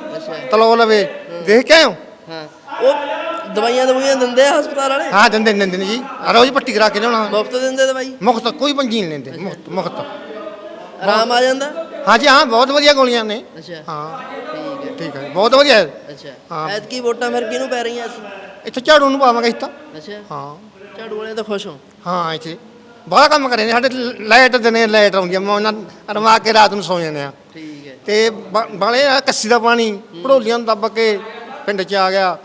[SPEAKER 13] ਤਲੋ ਲਵੇ। ਦੇਖ ਕੇ ਆਇਓ?
[SPEAKER 1] ਹਾਂ। ਉਹ ਦਵਾਈਆਂ ਦਵਾਈਆਂ ਦਿੰਦੇ ਆ ਹਸਪਤਾਲ ਵਾਲੇ?
[SPEAKER 13] ਹਾਂ ਦਿੰਦੇ ਨੇ ਦਿੰਦੇ ਨੇ ਜੀ। ਆ ਰੋਜ਼ ਪੱਟੀ ਕਰਾ ਕੇ ਲਿਆਉਣਾ।
[SPEAKER 1] ਮੁਫਤ ਦਿੰਦੇ ਦਵਾਈ?
[SPEAKER 13] ਮੁਫਤ ਕੋਈ ਪੰਜੀ ਨਹੀਂ ਲੈਂਦੇ ਮੁਫਤ ਮੁਫਤ।
[SPEAKER 1] ਆਰਾਮ ਆ ਜਾਂਦਾ?
[SPEAKER 13] ਹਾਂ ਜੀ ਹਾਂ ਬਹੁਤ ਵਧੀਆ ਗੋਲੀਆਂ ਨੇ।
[SPEAKER 1] ਅੱਛਾ।
[SPEAKER 13] ਹਾਂ।
[SPEAKER 1] ਠੀਕ ਹੈ।
[SPEAKER 13] ਠੀਕ ਹੈ ਬਹੁਤ ਵਧੀਆ ਹੈ।
[SPEAKER 1] ਅੱਛਾ।
[SPEAKER 13] ਹਾਂ।
[SPEAKER 1] ਐਤਕੀ ਵੋਟਾਂ ਫਿਰ ਕਿਹਨੂੰ ਪੈ ਰਹੀਆਂ ਅਸੀਂ
[SPEAKER 13] ਇੱਥੇ ਝਾੜੂ ਨੂੰ ਪਾਵਾਂਗੇ ਇਸ ਤਾਂ।
[SPEAKER 1] ਅੱਛਾ।
[SPEAKER 13] ਹਾਂ।
[SPEAKER 1] ਝਾੜੂ ਵਾਲੇ ਤਾਂ ਖੁਸ਼ ਹੋ।
[SPEAKER 13] ਹਾਂ ਇੱਥੇ ਬੜਾ ਕੰਮ ਕਰੇ ਨੇ ਸਾਡੇ ਲਾਈਟ ਦਿਨੇ ਲਾਈਟ ਆਉਂਦੀ ਆ ਮੈਂ ਉਹਨਾਂ ਰਮਾ ਕੇ ਰਾਤ ਨੂੰ ਸੌ ਜਾਂਦੇ ਆ।
[SPEAKER 1] ਠੀਕ ਹੈ।
[SPEAKER 13] ਤੇ ਬਾਲੇ ਕੱਸੀ ਦਾ ਪਾਣੀ ਭੜੋਲੀਆਂ ਨੂੰ ਦੱਬ ਕੇ ਪਿੰਡ 'ਚ ਆ ਗਿਆ।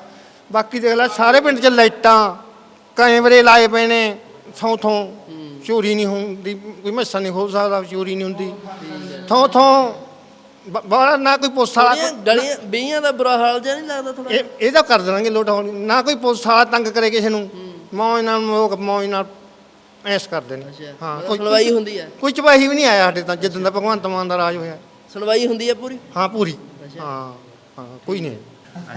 [SPEAKER 13] ਬਾਕੀ ਦੇਖ ਲੈ ਸਾਰੇ ਪਿੰਡ 'ਚ ਲਾਈਟਾਂ ਕੈਮਰੇ ਲਾਏ ਪਏ ਨੇ ਥੋਂ ਥੋਂ ਚੋਰੀ ਨਹੀਂ ਹੁੰਦੀ ਕੋਈ ਮੱਸਾ ਨਹੀਂ ਹੋ ਸਕਦਾ ਚੋਰੀ ਨਹੀਂ ਹੁੰਦੀ। ਥੋਂ ਥੋਂ ਬ- ਬਾਹਲਾ ਨਾ ਕੋਈ ਪੁਲਿਸ ਵਾਲਾ
[SPEAKER 1] ਗਲੀਆਂ ਬਈਆਂ ਦਾ ਬੁਰਾ ਹਾਲ ਜਿਹਾ ਨਹੀਂ ਲੱਗਦਾ ਥੋੜਾ
[SPEAKER 13] ਇਹ ਇਹਦਾ ਕਰ ਦੇਣਗੇ ਲੋਟ ਹੁਣ ਨਾ ਕੋਈ ਪੁਲਿਸ ਵਾਲਾ ਤੰਗ ਕਰੇ ਕਿਸੇ ਨੂੰ। ਮੌਜ ਨਾਲ ਲੋਕ ਮੌਜ ਨਾਲ ਐਸ ਕਰਦੇ ਨੇ। ਹਾਂ
[SPEAKER 1] ਕੋਈ ਸੁਣਵਾਈ ਹੁੰਦੀ ਹੈ
[SPEAKER 13] ਕੋਈ ਚਪਾਹੀ ਵੀ ਨਹੀਂ ਆਇਆ ਸਾਡੇ ਤਾਂ ਜਦੋਂ ਦਾ ਭਗਵੰਤ ਮਾਨ ਦਾ ਰਾਜ ਹੋਇਆ।
[SPEAKER 1] ਸੁਣਵਾਈ ਹੁੰਦੀ ਹੈ ਪੂਰੀ?
[SPEAKER 13] ਹਾਂ ਪੂਰੀ। ਹਾਂ ਹਾਂ ਕੋਈ ਨਹੀਂ।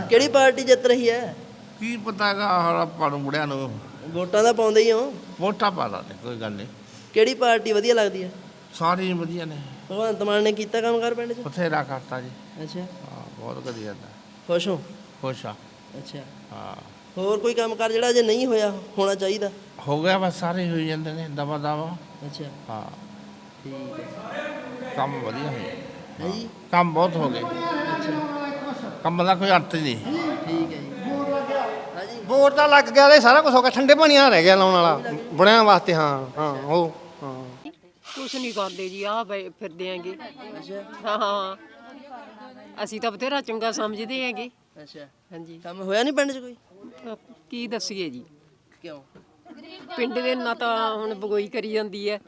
[SPEAKER 1] ਕਿਹੜੀ ਪਾਰਟੀ ਜਿੱਤ ਰਹੀ ਹੈ?
[SPEAKER 14] ਕੀ ਪਤਾਗਾ ਹੁਣ ਆਪਾਂ ਨੂੰ ਮੁੰਡਿਆਂ ਨੂੰ।
[SPEAKER 1] ਵੋਟਾਂ ਤਾਂ ਪਾਉਂਦੇ ਹੀ ਹੋ।
[SPEAKER 14] ਵੋਟਾਂ ਪਾ ਲਾਂਗੇ ਕੋਈ ਗੱਲ ਨਹੀਂ।
[SPEAKER 1] ਕਿਹੜੀ ਪਾਰਟੀ ਵਧੀਆ ਲੱਗਦੀ ਹੈ?
[SPEAKER 14] ਸਾਰੇ ਹੀ ਵਧੀਆ ਨੇ।
[SPEAKER 1] ਭਗਵੰਤ ਮਾਨ ਨੇ ਕੀਤਾ ਕੰਮ ਕਰ ਪਿੰਡ 'ਚ?
[SPEAKER 14] ਬਥੇਰਾ ਕਰਤਾ ਜੀ।
[SPEAKER 1] ਅੱਛਾ।
[SPEAKER 14] ਹਾਂ ਬਹੁਤ ਵਧੀਆ। ਦਾ
[SPEAKER 1] ਖੁਸ਼ ਹੋ?
[SPEAKER 14] ਖੁਸ਼ ਆ
[SPEAKER 1] ਅੱਛਾ।
[SPEAKER 14] ਹਾਂ।
[SPEAKER 1] ਹੋਰ ਕੋਈ ਕੰਮ ਕਰ ਜਿਹੜਾ ਅਜੇ ਨਹੀਂ ਹੋਇਆ ਹੋਣਾ ਚਾਹੀਦਾ?
[SPEAKER 14] ਹੋ ਗਿਆ ਬਸ ਸਾਰੇ ਹੋਈ ਜਾਂਦੇ ਨੇ ਦਵਾ ਦਵਾ।
[SPEAKER 1] ਅੱਛਾ।
[SPEAKER 14] ਹਾਂ।
[SPEAKER 1] ਠੀਕ ਹੈ
[SPEAKER 14] ਕੰਮ ਵਧੀਆ ਹੋਇਆ।
[SPEAKER 1] ਹੈ ਜੀ?
[SPEAKER 14] ਕੰਮ ਬਹੁਤ ਹੋ ਗਏ। ਕੰਮ ਦਾ ਕੋਈ ਅਰਥ ਨਹੀਂ।
[SPEAKER 1] ਠੀਕ ਹੈ ਜੀ। ਹਾਂਜੀ।
[SPEAKER 13] ਵੋਟ ਤਾਂ ਲੱਗ ਗਿਆ ਤੇ ਸਾਰਾ ਕੁਝ ਹੋ ਗਿਆ ਠੰਡੇ ਪਾਣੀ ਆ ਰਹਿ ਗਿਆ ਲਾਉਣ ਵਾਲਾ। ਬਣਿਆ ਵਾਸਤੇ ਹਾਂ ਹਾਂ ਉਹ ਹਾਂ।
[SPEAKER 4] ਕੁਛ ਨਹੀਂ ਕਰਦੇ ਜੀ ਆ ਫਿਰਦੇ ਆਂਗੇ
[SPEAKER 1] ਅੱਛਾ।
[SPEAKER 4] ਹਾਂ। ਅਸੀਂ ਤਾਂ ਬਥੇਰਾ ਚੰਗਾ ਸਮਝਦੇ ਹੈਗੇ।
[SPEAKER 1] ਅੱਛਾ।
[SPEAKER 4] ਹਾਂਜੀ।
[SPEAKER 1] ਕੰਮ ਹੋਇਆ ਨਹੀਂ ਪਿੰਡ 'ਚ ਕੋਈ?
[SPEAKER 4] ਅਹ ਕੀ ਦੱਸੀਏ ਜੀ?
[SPEAKER 1] ਕਿਉਂ?
[SPEAKER 4] ਪਿੰਡ ਦੇ ਨਾ ਤਾਂ ਹੁਣ ਬਗੋਈ ਕਰੀ ਜਾਂਦੀ ਹੈ।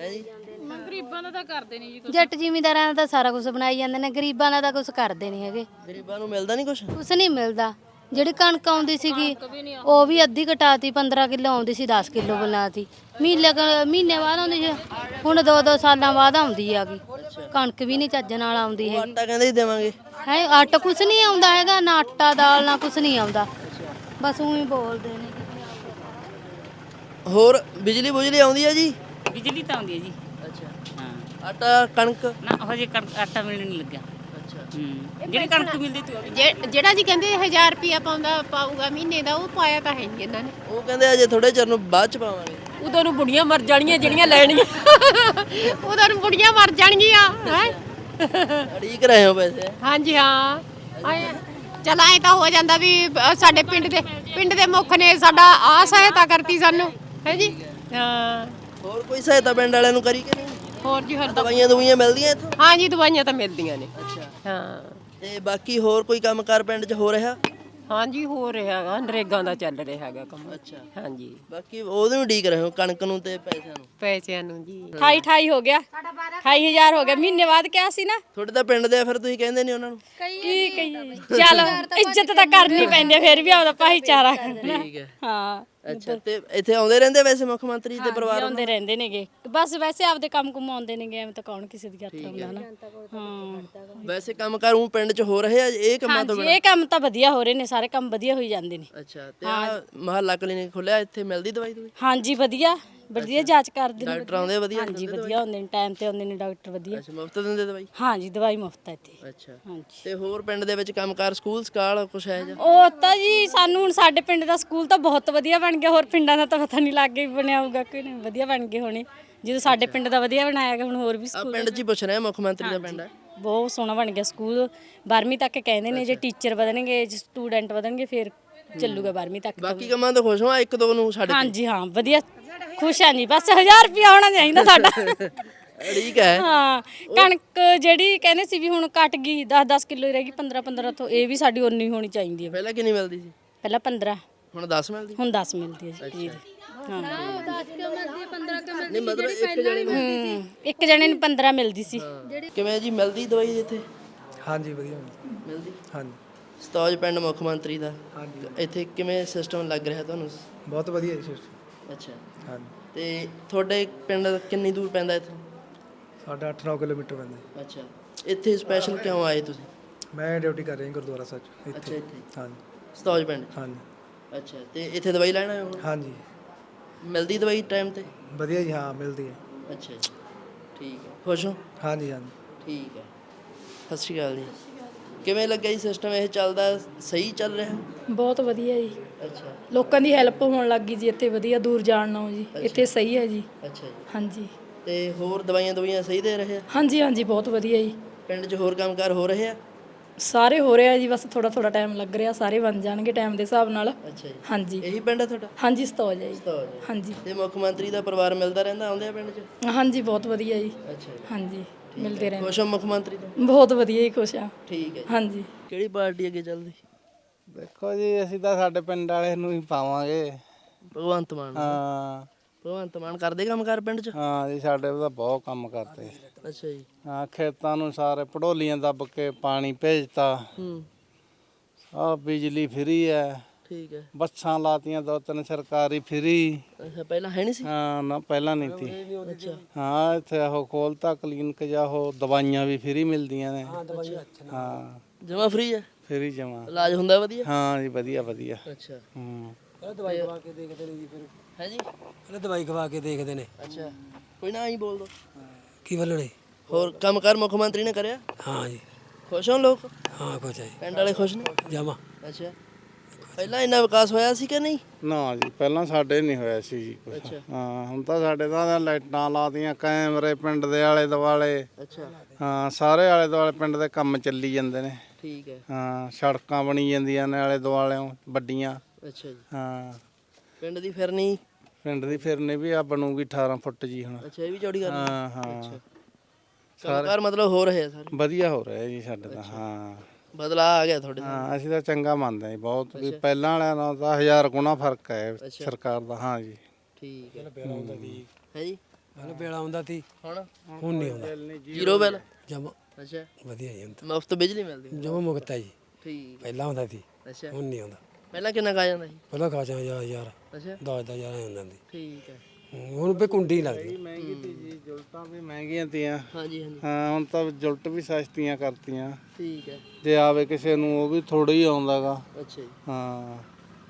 [SPEAKER 1] ਹੈ ਜੀ?
[SPEAKER 6] ਜੱਟ ਜ਼ਿਮੀਂਦਾਰਾਂ ਦਾ ਤਾਂ ਸਾਰਾ ਕੁਝ ਬਣਾਈ ਜਾਂਦੇ ਨੇ ਗਰੀਬਾਂ ਦਾ ਤਾਂ ਕੁਝ ਕਰਦੇ ਨਹੀਂ ਹੈਗੇ।
[SPEAKER 1] ਗਰੀਬਾਂ ਨੂੰ ਮਿਲਦਾ ਨਹੀਂ ਕੁਛ?
[SPEAKER 6] ਕੁਝ ਨਹੀਂ ਮਿਲਦਾ। ਜਿਹੜੀ ਕਣਕ ਆਉਂਦੀ ਸੀਗੀ ਉਹ ਵੀ ਅੱਧੀ ਘਟਾਤੀ 15 ਕਿਲੋ ਆਉਂਦੀ ਸੀ 10 ਕਿਲੋ ਬਣਾਤੀ। ਮਹੀਨੇ ਕੁ- ਮਹੀਨੇ ਬਾਅਦ ਆਉਂਦੀ ਸੀ ਹੁਣ ਦੋ ਦੋ ਸਾਲਾਂ ਬਾਅਦ ਆਉਂਦੀ ਹੈਗੀ। ਕਣਕ ਵੀ ਨਹੀਂ ਚੱਜ ਨਾਲ ਆਉਂਦੀ
[SPEAKER 1] ਉਹ
[SPEAKER 6] ਹੈਗੀ।
[SPEAKER 1] ਆਟਾ ਕਹਿੰਦੇ ਹੀ ਦੇਵਾਂਗੇ।
[SPEAKER 6] ਹੈ ਆਟਾ ਕੁਝ ਨਹੀਂ ਆਉਂਦਾ ਹੈਗਾ ਨਾ ਆਟਾ ਦਾਲ ਨਾ ਕੁਝ ਨਹੀਂ ਆਉਂਦਾ। ਬਸ ਉਹੀ ਬੋਲਦੇ ਨੇ।
[SPEAKER 1] ਹੋਰ ਬਿਜਲੀ ਬੁਜਲੀ ਆਉਂਦੀ ਹੈ ਜੀ?
[SPEAKER 9] ਬਿਜਲੀ ਤਾਂ ਆਉਂਦੀ ਹੈ ਜੀ।
[SPEAKER 1] ਅੱਛਾ।
[SPEAKER 9] ਹਾਂ।
[SPEAKER 1] ਆਟਾ ਕਣਕ?
[SPEAKER 9] ਨਾ ਹਜੇ ਆਟਾ ਮਿਲਣ ਨਹੀਂ ਲੱਗਿਆ। ਜਿਹੜੀ ਕਣਕ ਮਿਲਦੀ ਤੀ ਉਹ ਵੀ
[SPEAKER 4] ਜਿਹੜਾ ਜੀ ਕਹਿੰਦੇ 1000 ਰੁਪਿਆ ਪਾਉਂਦਾ ਪਾਊਗਾ ਮਹੀਨੇ ਦਾ ਉਹ ਪਾਇਆ ਤਾਂ ਹੈ ਨਹੀਂ ਇਹਨਾਂ ਨੇ।
[SPEAKER 1] ਉਹ ਕਹਿੰਦੇ ਅਜੇ ਥੋੜੇ ਚਿਰ ਨੂੰ ਬਾਅਦ ਚ ਪਾਵਾਂਗੇ।
[SPEAKER 4] ਉਦੋਂ ਨੂੰ ਬੁੜੀਆਂ ਮਰ ਜਾਣਗੀਆਂ ਜਿਹੜੀਆਂ ਲੈਣਗੀਆਂ। ਉਦੋਂ ਨੂੰ ਬੁੜੀਆਂ ਮਰ ਜਾਣਗੀਆਂ ਹੈ?
[SPEAKER 1] ਅੜੀਕ ਰਹੇ ਹੋ ਵੈਸੇ।
[SPEAKER 4] ਹਾਂਜੀ ਹਾਂ। ਆਏ ਚਲ ਐ ਤਾਂ ਹੋ ਜਾਂਦਾ ਵੀ ਅ, ਸਾਡੇ ਪਿੰਡ ਦੇ ਪਿੰਡ ਦੇ ਮੁੱਖ ਨੇ ਸਾਡਾ ਆ ਸਹਾਇਤਾ ਕਰਤੀ ਸਾਨੂੰ ਹੈ ਜੀ? ਹਾਂ।
[SPEAKER 1] ਹੋਰ ਕੋਈ ਸਹਾਇਤਾ ਪਿੰਡ ਵਾਲਿਆਂ ਨੂੰ ਕਰੀ ਕਿ ਨਹੀਂ?
[SPEAKER 4] ਹੋਰ ਜੀ ਹੋਰ
[SPEAKER 1] ਦਵਾਈਆਂ ਦਵਾਈਆਂ ਮਿਲਦੀਆਂ ਇੱਥੋਂ?
[SPEAKER 4] ਹਾਂ ਜੀ ਦਵਾਈਆਂ ਤਾਂ ਮਿਲਦੀਆਂ ਨੇ।
[SPEAKER 1] ਅੱਛਾ।
[SPEAKER 4] ਹਾਂ।
[SPEAKER 1] ਤੇ ਬਾਕੀ ਹੋਰ ਕੋਈ ਕੰਮਕਾਰ ਪਿੰਡ 'ਚ ਹੋ ਰਿਹਾ?
[SPEAKER 4] ਹਾਂ ਜੀ ਹੋ ਰਿਹਾ ਹੈਗਾ ਨਰੇਗਾ ਦਾ ਚੱਲ ਰਿਹਾ ਹੈਗਾ ਕੰਮ।
[SPEAKER 1] ਅੱਛਾ।
[SPEAKER 4] ਹਾਂਜੀ
[SPEAKER 1] ਬਾਕੀ ਉਹਦੇ ਨੂੰ ਡੀਕ ਰਹੇ ਹੋ ਕਣਕ ਨੂੰ ਤੇ ਪੈਸਿਆਂ ਨੂੰ?
[SPEAKER 4] ਪੈਸਿਆਂ ਨੂੰ ਜੀ।
[SPEAKER 9] 28 28 ਹੋ ਗਿਆ। 28000 ਹੋ ਗਿਆ। ਮਹੀਨੇ ਬਾਅਦ ਕਿਹਾ ਸੀ ਨਾ।
[SPEAKER 1] ਤੁਹਾਡੇ ਤਾਂ ਪਿੰਡ ਦੇ ਆ, ਫਿਰ ਤੁਸੀਂ ਕਹਿੰਦੇ ਨਹੀਂ ਉਹਨਾਂ ਨੂੰ?
[SPEAKER 9] ਕੀ ਕਹੀਏ? ਚੱਲ ਇੱਜ਼ਤ ਤਾਂ ਕਰਨੀ ਪੈਂਦੀ ਹੈ, ਫਿਰ ਵੀ ਆਪਦਾ ਭਾਈਚਾਰਾ।
[SPEAKER 1] ਠੀਕ ਹੈ।
[SPEAKER 9] ਹਾਂ।
[SPEAKER 1] ਅੱਛਾ ਤੇ ਇੱਥੇ ਆਉਂਦੇ ਰਹਿੰਦੇ ਵੈਸੇ ਮੁੱਖ ਮੰਤਰੀ ਤੇ ਪਰਿਵਾਰ
[SPEAKER 9] ਆਉਂਦੇ ਰਹਿੰਦੇ ਨੇਗੇ। ਬਸ ਵੈਸੇ ਆਪਦੇ ਕੰਮ ਕਮਾਉਂਦੇ ਨੇਗੇ ਐਵੇਂ ਤਾਂ ਕੌਣ ਕਿਸੇ ਦੀ ਯਾਤਰਾ ਹੁੰਦਾ ਨਾ। ਹਾਂ।
[SPEAKER 1] ਵੈਸੇ ਕੰਮਕਾਰ ਉਹ ਪਿੰਡ 'ਚ ਹੋ ਰਹੇ ਆ ਇਹ ਕੰਮਾਂ ਤੋਂ
[SPEAKER 9] ਹਾਂਜੀ ਇਹ ਕੰਮ ਤਾਂ ਵਧੀਆ ਹੋ ਰਹੇ ਨੇ ਸਾਰੇ ਕੰਮ ਵਧੀਆ ਹੋਈ ਜਾਂਦੇ ਨੇ।
[SPEAKER 1] ਅੱਛਾ ਤੇ ਆ ਮਹੱਲਾ ਕਲੀਨਿਕ ਖੁੱਲਿਆ ਇੱਥੇ ਮਿਲਦੀ ਦਵਾਈ ਦਵਾਈ?
[SPEAKER 9] ਹਾਂਜੀ ਵਧੀਆ। ਵਧੀਆ ਜਾਂਚ ਕਰਦੇ ਨੇ
[SPEAKER 1] ਡਾਕਟਰ ਆਉਂਦੇ ਵਧੀਆ
[SPEAKER 9] ਹਾਂਜੀ ਵਧੀਆ ਹੁੰਦੇ ਨੇ ਟਾਈਮ ਤੇ ਆਉਂਦੇ ਨੇ ਡਾਕਟਰ ਵਧੀਆ।
[SPEAKER 1] ਅੱਛਾ ਮੁਫਤ ਦਿੰਦੇ ਦਵਾਈ?
[SPEAKER 9] ਹਾਂਜੀ ਦਵਾਈ ਮੁਫਤ ਹੈ ਇੱਥੇ।
[SPEAKER 1] ਅੱਛਾ।
[SPEAKER 9] ਹਾਂਜੀ।
[SPEAKER 1] ਤੇ ਹੋਰ ਪਿੰਡ ਦੇ ਵਿੱਚ ਕੰਮਕਾਰ ਸਕੂਲ ਸਕਾਲ ਕੁਛ ਹੈ ਜਾਂ
[SPEAKER 9] ਉਹ ਤਾਂ ਜੀ ਸਾਨੂੰ ਹੁਣ ਸਾਡੇ ਪਿੰਡ ਦਾ ਸਕੂਲ ਤਾਂ ਬਹੁਤ ਵਧੀਆ ਬਣ ਗਿਆ। ਹੋਰ ਪਿੰਡਾਂ ਦਾ ਤਾਂ ਪਤਾ ਨਹੀਂ ਲੱਗ ਗਿਆ ਵੀ ਬਣਿਆ ਹੋਊਗਾ ਕਿ ਨਹੀਂ। ਵਧੀਆ ਬਣ ਗਏ ਹੋਣੇ। ਜਦੋਂ ਸਾਡੇ ਪਿੰਡ ਦਾ ਵਧੀਆ ਬਣਾਇਆ ਗਿਆ ਹੁਣ ਹੋਰ ਵੀ
[SPEAKER 1] ਆ
[SPEAKER 9] ਸਕੂਲ
[SPEAKER 1] ਪਿੰਡ 'ਚ ਹੀ ਪੁੱਛ ਰਿਹਾ ਮੁੱਖ ਮੰਤਰੀ ਦਾ ਪਿੰਡ ਹੈ।
[SPEAKER 9] ਬਹੁਤ ਸੋਹਣਾ ਬਣ ਗਿਆ ਸਕੂਲ 12ਵੀਂ ਤੱਕ ਕਹਿੰਦੇ ਨੇ ਜੇ ਟੀਚਰ ਵਧਣਗੇ ਜੇ ਸਟੂਡੈਂਟ ਵਧਣਗੇ ਫਿਰ ਚੱਲੂਗਾ 12ਵੀਂ ਤੱਕ ਤਾਂ।
[SPEAKER 1] ਬਾਕੀ ਕੰਮਾਂ ਤੋਂ ਖੁਸ਼ ਹਾਂ ਇੱਕ ਦੋ ਨੂੰ ਛੱਡ ਕੇ?
[SPEAKER 9] ਹਾਂਜੀ ਹਾਂ ਵਧੀਆ। ਖੁਸ਼ ਹਾਂ ਜੀ ਬਸ 1000 ਰੁਪਿਆ ਹੋਣਾ ਚਾਹੀਦਾ ਸਾਡਾ।
[SPEAKER 1] ਠੀਕ ਹੈ।
[SPEAKER 9] ਹਾਂ ਕਣਕ ਜਿਹੜੀ ਕਹਿੰਦੇ ਸੀ ਵੀ ਹੁਣ ਕੱਟ ਗਈ 10 10 ਕਿਲੋ ਹੀ ਰਹਿ ਗਈ 15 15 ਤੋਂ ਇਹ ਵੀ ਸਾਡੀ ਉਨੀ ਹੋਣੀ ਚਾਹੀਦੀ ਹੈ।
[SPEAKER 1] ਪਹਿਲਾਂ ਕਿੰਨੀ ਮਿਲਦੀ ਸੀ?
[SPEAKER 9] ਪਹਿਲਾਂ 15
[SPEAKER 1] ਹੁਣ 10 ਮਿਲਦੀ?
[SPEAKER 9] ਹੁਣ 10 ਮਿਲਦੀ ਹੈ ਜੀ ਹਾਂ।
[SPEAKER 1] ਨਹੀਂ ਮਤਲਬ ਇੱਕ ਜਣੇ ਨੂੰ
[SPEAKER 9] ਇੱਕ ਜਣੇ ਨੂੰ 15 ਮਿਲਦੀ ਸੀ।
[SPEAKER 1] ਕਿਵੇਂ ਜੀ ਮਿਲਦੀ ਦਵਾਈ ਇੱਥੇ
[SPEAKER 10] ਹਾਂਜੀ ਵਧੀਆ
[SPEAKER 1] ਮਿਲਦੀ।
[SPEAKER 10] ਹਾਂਜੀ।
[SPEAKER 1] ਸਤੌਜ ਪਿੰਡ ਮੁੱਖ ਮੰਤਰੀ ਦਾ।
[SPEAKER 10] ਹਾਂਜੀ।
[SPEAKER 1] ਇੱਥੇ ਕਿਵੇਂ ਸਿਸਟਮ ਲੱਗ ਰਿਹਾ ਤੁਹਾਨੂੰ?
[SPEAKER 10] ਬਹੁਤ ਵਧੀਆ ਜੀ ਸਿਸਟਮ
[SPEAKER 1] ਅੱਛਾ।
[SPEAKER 10] ਹਾਂਜੀ।
[SPEAKER 1] ਤੇ ਤੁਹਾਡੇ ਪਿੰਡ ਕਿੰਨੀ ਦੂਰ ਪੈਂਦਾ ਇੱਥੋਂ?
[SPEAKER 10] ਸਾਡਾ 8-9 ਕਿਲੋਮੀਟਰ ਪੈਂਦਾ। ਜੀ।
[SPEAKER 1] ਅੱਛਾ। ਇੱਥੇ ਸਪੈਸ਼ਲ ਕਿਉਂ ਆਏ ਤੁਸੀਂ?
[SPEAKER 10] ਮੈਂ ਡਿਊਟੀ ਕਰ ਰਿਹਾ ਜੀ ਗੁਰਦੁਆਰਾ ਸਾਹਿਬ 'ਚ
[SPEAKER 1] ਅੱਛਾ ਇੱਥੇ।
[SPEAKER 10] ਹਾਂਜੀ।
[SPEAKER 1] ਸਤੌਜ ਪਿੰਡ
[SPEAKER 10] ਹਾਂਜੀ।
[SPEAKER 1] ਅੱਛਾ ਤੇ ਇੱਥੇ ਦਵਾਈ ਲੈਣ ਆਏ ਹੋ?
[SPEAKER 10] ਹਾਂਜੀ।
[SPEAKER 1] ਮਿਲਦੀ ਦਵਾਈ ਟਾਈਮ ਤੇ?
[SPEAKER 10] ਵਧੀਆ ਜੀ ਹਾਂ ਮਿਲਦੀ ਹੈ।
[SPEAKER 1] ਅੱਛਾ ਜੀ। ਠੀਕ ਹੈ। ਖੁਸ਼ ਹੋ?
[SPEAKER 10] ਹਾਂਜੀ ਹਾਂਜੀ।
[SPEAKER 1] ਠੀਕ ਹੈ। ਸਤਿ ਸ਼੍ਰੀ ਅਕਾਲ ਜੀ। ਕਿਵੇਂ ਲੱਗਿਆ ਜੀ ਸਿਸਟਮ ਇਹ ਚੱਲਦਾ? ਸਹੀ ਚੱਲ ਰਿਹਾ?
[SPEAKER 9] ਬਹੁਤ ਵਧੀਆ ਜੀ।
[SPEAKER 1] ਅੱਛਾ।
[SPEAKER 9] ਲੋਕਾਂ ਦੀ ਹੈਲਪ ਹੋਣ ਲੱਗ ਗਈ ਜੀ ਇੱਥੇ ਵਧੀਆ ਦੂਰ ਜਾਣ ਨਾਲੋਂ ਜੀ। ਇੱਥੇ ਸਹੀ ਹੈ ਜੀ।
[SPEAKER 1] ਅੱਛਾ ਜੀ।
[SPEAKER 9] ਹਾਂਜੀ।
[SPEAKER 1] ਤੇ ਹੋਰ ਦਵਾਈਆਂ ਦਵਾਈਆਂ ਸਹੀ ਦੇ ਰਹੇ ਆ?
[SPEAKER 9] ਹਾਂਜੀ ਹਾਂਜੀ ਬਹੁਤ ਵਧੀਆ ਜੀ।
[SPEAKER 1] ਪਿੰਡ 'ਚ ਹੋਰ ਕੰਮਕਾਰ ਹੋ ਰਹੇ ਆ?
[SPEAKER 9] ਸਾਰੇ ਹੋ ਰਿਹਾ ਜੀ ਬਸ ਥੋੜਾ ਥੋੜਾ ਟਾਈਮ ਲੱਗ ਰਿਹਾ ਸਾਰੇ ਬਣ ਜਾਣਗੇ ਟਾਈਮ ਦੇ ਹਿਸਾਬ ਨਾਲ।
[SPEAKER 1] ਅੱਛਾ ਜੀ।
[SPEAKER 9] ਹਾਂਜੀ।
[SPEAKER 1] ਇਹੀ ਪਿੰਡ ਹੈ ਤੁਹਾਡਾ?
[SPEAKER 9] ਹਾਂਜੀ ਸਤੌਜ ਹੈ ਜੀ।
[SPEAKER 1] ਸਤੌਜ।
[SPEAKER 9] ਹਾਂਜੀ।
[SPEAKER 1] ਤੇ ਮੁੱਖ ਮੰਤਰੀ ਦਾ ਪਰਿਵਾਰ ਮਿਲਦਾ ਰਹਿੰਦਾ ਆਉਂਦੇ ਆ ਪਿੰਡ 'ਚ?
[SPEAKER 9] ਹਾਂਜੀ ਬਹੁਤ ਵਧੀਆ ਜੀ।
[SPEAKER 1] ਅੱਛਾ ਜੀ।
[SPEAKER 9] ਹਾਂਜੀ। ਮਿਲਦੇ ਰਹਿੰਦੇ।
[SPEAKER 1] ਖੁਸ਼ ਹੋ ਮੁੱਖ ਮੰਤਰੀ ਤੋਂ?
[SPEAKER 9] ਬਹੁਤ ਵਧੀਆ ਜੀ ਖੁਸ਼ ਆ
[SPEAKER 1] ਠੀਕ ਹੈ ਜੀ।
[SPEAKER 9] ਹਾਂਜੀ।
[SPEAKER 1] ਕਿਹੜੀ ਪਾਰਟੀ ਅੱਗੇ ਚੱਲਦੀ?
[SPEAKER 10] ਦੇਖੋ ਜੀ ਅਸੀਂ ਤਾਂ ਸਾਡੇ ਪਿੰਡ ਵਾਲੇ ਨੂੰ ਹੀ ਪਾਵਾਂਗੇ।
[SPEAKER 1] ਭਗਵੰਤ ਮਾਨ
[SPEAKER 10] ਹਾਂ।
[SPEAKER 1] ਭਗਵੰਤ ਮਾਨ ਕਰਦੇ ਕੰਮਕਾਰ ਪਿੰਡ 'ਚ?
[SPEAKER 10] ਹਾਂ ਜੀ ਸਾਡੇ ਤਾਂ ਬਹੁਤ ਕੰਮ ਕਰਦੇ।
[SPEAKER 1] ਅੱਛਾ ਜੀ।
[SPEAKER 10] ਹਾਂ ਖੇਤਾਂ ਨੂੰ ਸਾਰੇ ਪੜੋਲੀਆਂ ਦੱਬ ਕੇ ਪਾਣੀ ਭੇਜਤਾ।
[SPEAKER 1] ਹੂੰ।
[SPEAKER 10] ਆ ਬਿਜਲੀ ਫਰੀ ਹੈ।
[SPEAKER 1] ਠੀਕ ਹੈ।
[SPEAKER 10] ਬੱਸਾਂ ਲਾਤੀਆਂ ਦੋ ਤਿੰਨ ਸਰਕਾਰੀ ਫਰੀ।
[SPEAKER 1] ਅੱਛਾ ਪਹਿਲਾਂ ਹੈ ਨਹੀਂ ਸੀ?
[SPEAKER 10] ਹਾਂ ਨਾ ਪਹਿਲਾਂ ਨਹੀਂ ਸੀ।
[SPEAKER 1] ਅੱਛਾ।
[SPEAKER 10] ਹਾਂ ਇੱਥੇ ਉਹ ਖੋਲਤਾ ਕਲੀਨਿਕ ਜਾ ਉਹ ਦਵਾਈਆਂ ਵੀ ਫਰੀ ਮਿਲਦੀਆਂ ਨੇ। ਹਾਂ
[SPEAKER 1] ਜਮਾ ਫ੍ਰੀ ਹੈ?
[SPEAKER 10] ਫਰੀ ਜਮਾ।
[SPEAKER 1] ਇਲਾਜ ਹੁੰਦਾ ਵਧੀਆ?
[SPEAKER 10] ਹਾਂ ਜੀ ਵਧੀਆ ਵਧੀਆ।
[SPEAKER 1] ਅੱਛਾ।
[SPEAKER 10] ਹੂੰ।
[SPEAKER 1] ਦਵਾਈ ਖਵਾ ਕੇ ਦੇਖਦੇ ਨੇ ਜੀ ਫਿਰ। ਹੈ ਜੀ?
[SPEAKER 15] ਪਹਿਲਾਂ ਦਵਾਈ ਖਵਾ ਕੇ ਦੇਖਦੇ ਨੇ।
[SPEAKER 1] ਅੱਛਾ। ਕੋਈ ਨਾ ਹੀ ਬੋਲ ਦੋ।
[SPEAKER 15] ਕੀ ਬੋਲਣੇ?
[SPEAKER 1] ਹੋਰ ਕੰਮਕਾਰ ਮੁੱਖ ਮੰਤਰੀ ਨੇ ਕਰਿਆ?
[SPEAKER 15] ਹਾਂ ਜੀ।
[SPEAKER 1] ਖੁਸ਼ ਹੋ ਲੋਕ?
[SPEAKER 15] ਹਾਂ ਕੁਛ ਹੈ
[SPEAKER 1] ਪਿੰਡ ਵਾਲੇ ਖੁਸ਼ ਨੇ?
[SPEAKER 15] ਜਮਾ
[SPEAKER 1] ਅੱਛਾ। ਪਹਿਲਾਂ ਇੰਨਾ ਵਿਕਾਸ ਹੋਇਆ ਸੀ ਕਿ ਨਹੀਂ?
[SPEAKER 10] ਨਾ ਜੀ ਪਹਿਲਾਂ ਸਾਡੇ ਨਹੀਂ ਹੋਇਆ ਸੀ ਜੀ ਕੁਛ।
[SPEAKER 1] ਅੱਛਾ।
[SPEAKER 10] ਹਾਂ ਹੁਣ ਤਾਂ ਸਾਡੇ ਤਾਂ ਲਾਈਟਾਂ ਲਾਤੀਆਂ ਕੈਮਰੇ ਪਿੰਡ ਦੇ ਆਲੇ ਦੁਆਲੇ।
[SPEAKER 1] ਅੱਛਾ।
[SPEAKER 10] ਹਾਂ ਸਾਰੇ ਆਲੇ ਦੁਆਲੇ ਪਿੰਡ ਦੇ ਕੰਮ ਚੱਲੀ ਜਾਂਦੇ ਨੇ।
[SPEAKER 1] ਠੀਕ ਹੈ।
[SPEAKER 10] ਹਾਂ ਸੜਕਾਂ ਬਣੀ ਜਾਂਦੀਆਂ ਨੇ ਆਲੇ ਦੁਆਲਿਓਂ ਵੱਡੀਆਂ।
[SPEAKER 1] ਅੱਛਾ ਜੀ।
[SPEAKER 10] ਹਾਂ।
[SPEAKER 1] ਪਿੰਡ ਦੀ ਫਿਰਨੀ?
[SPEAKER 10] ਪਿੰਡ ਦੀ ਫਿਰਨੀ ਵੀ ਆ ਬਣੂਗੀ 18 ਫੁੱਟ ਜੀ ਹੁਣ।
[SPEAKER 1] ਅੱਛਾ ਇਹ ਵੀ ਚੌੜੀ ਕਰਨੀ
[SPEAKER 10] ਹਾਂ। ਹਾਂ
[SPEAKER 1] ਕੰਮਕਾਰ ਮਤਲਬ ਹੋ ਰਹੇ ਆ ਸਾਰੇ?
[SPEAKER 10] ਵਧੀਆ ਹੋ ਰਿਹਾ ਜੀ ਸਾਡੇ ਤਾਂ ਹਾਂ।
[SPEAKER 1] ਬਦਲਾ ਆ ਗਿਆ ਤੁਹਾਡੇ
[SPEAKER 10] ਹਾਂ ਅਸੀਂ ਤਾਂ ਚੰਗਾ ਮੰਨਦੇ ਹਾਂ ਜੀ ਬਹੁਤ ਵੀ ਪਹਿਲਾਂ ਵਾਲਿਆਂ ਨਾਲੋਂ ਤਾਂ ਹਜ਼ਾਰ ਗੁਣਾ ਫ਼ਰਕ ਹੈ ਸਰਕਾਰ ਦਾ ਹਾਂ ਜੀ।
[SPEAKER 1] ਠੀਕ ਹੈ।
[SPEAKER 15] ਬੇਲਾ ਹੁੰਦਾ ਸੀ।
[SPEAKER 1] ਹੈ ਜੀ?
[SPEAKER 15] ਪਹਿਲਾਂ ਬੇਲਾ ਹੁੰਦਾ ਸੀ।
[SPEAKER 1] ਹੁਣ?
[SPEAKER 15] ਹੁਣ ਨਹੀਂ ਹੁੰਦਾ।
[SPEAKER 1] ਜ਼ੀਰੋ ਬਿੱਲ
[SPEAKER 15] ਜਮਾ।
[SPEAKER 1] ਅੱਛਾ।
[SPEAKER 15] ਵਧੀਆ ਜੀ ਹੁਣ
[SPEAKER 1] ਮੁਫਤ ਬਿਜਲੀ ਮਿਲਦੀ
[SPEAKER 15] ਜਮਾ ਮੁਕਤ ਹੈ ਜੀ।
[SPEAKER 1] ਠੀਕ।
[SPEAKER 15] ਪਹਿਲਾਂ ਹੁੰਦਾ ਸੀ।
[SPEAKER 1] ਅੱਛਾ।
[SPEAKER 15] ਹੁਣ ਨਹੀਂ ਹੁੰਦਾ।
[SPEAKER 1] ਪਹਿਲਾਂ ਕਿੰਨਾ ਕਾ ਜਾਂਦਾ ਸੀ?
[SPEAKER 15] ਪਹਿਲਾਂ ਖਾਚਾ ਯਾਰ ਯਾਰ
[SPEAKER 1] ਅੱਛਾ।
[SPEAKER 15] ਦਸ ਦਾ ਯਾਰ ਹੁੰਦਾ ਸੀ।
[SPEAKER 1] ਠੀਕ ਹੈ।
[SPEAKER 15] ਹੁਣ ਵੀ ਕੁੰਡੀ ਲੱਗਦੀ।
[SPEAKER 10] ਮਹਿੰਗੀ ਤੀ ਜੀ ਜੁਲਟਾਂ ਵੀ ਮਹਿੰਗੀਆਂ ਤੀਆਂ।
[SPEAKER 1] ਹਾਂਜੀ ਹਾਂਜੀ।
[SPEAKER 10] ਹਾਂ ਹੁਣ ਤਾਂ ਜੁਲਟ ਵੀ ਸਸਤੀਆਂ ਕਰਤੀਆਂ।
[SPEAKER 1] ਠੀਕ ਹੈ।
[SPEAKER 10] ਜੇ ਆਵੇ ਕਿਸੇ ਨੂੰ ਉਹ ਵੀ ਥੋੜਾ ਹੀ ਆਉਂਦਾਗਾ।
[SPEAKER 1] ਅੱਛਾ ਜੀ।
[SPEAKER 10] ਹਾਂ।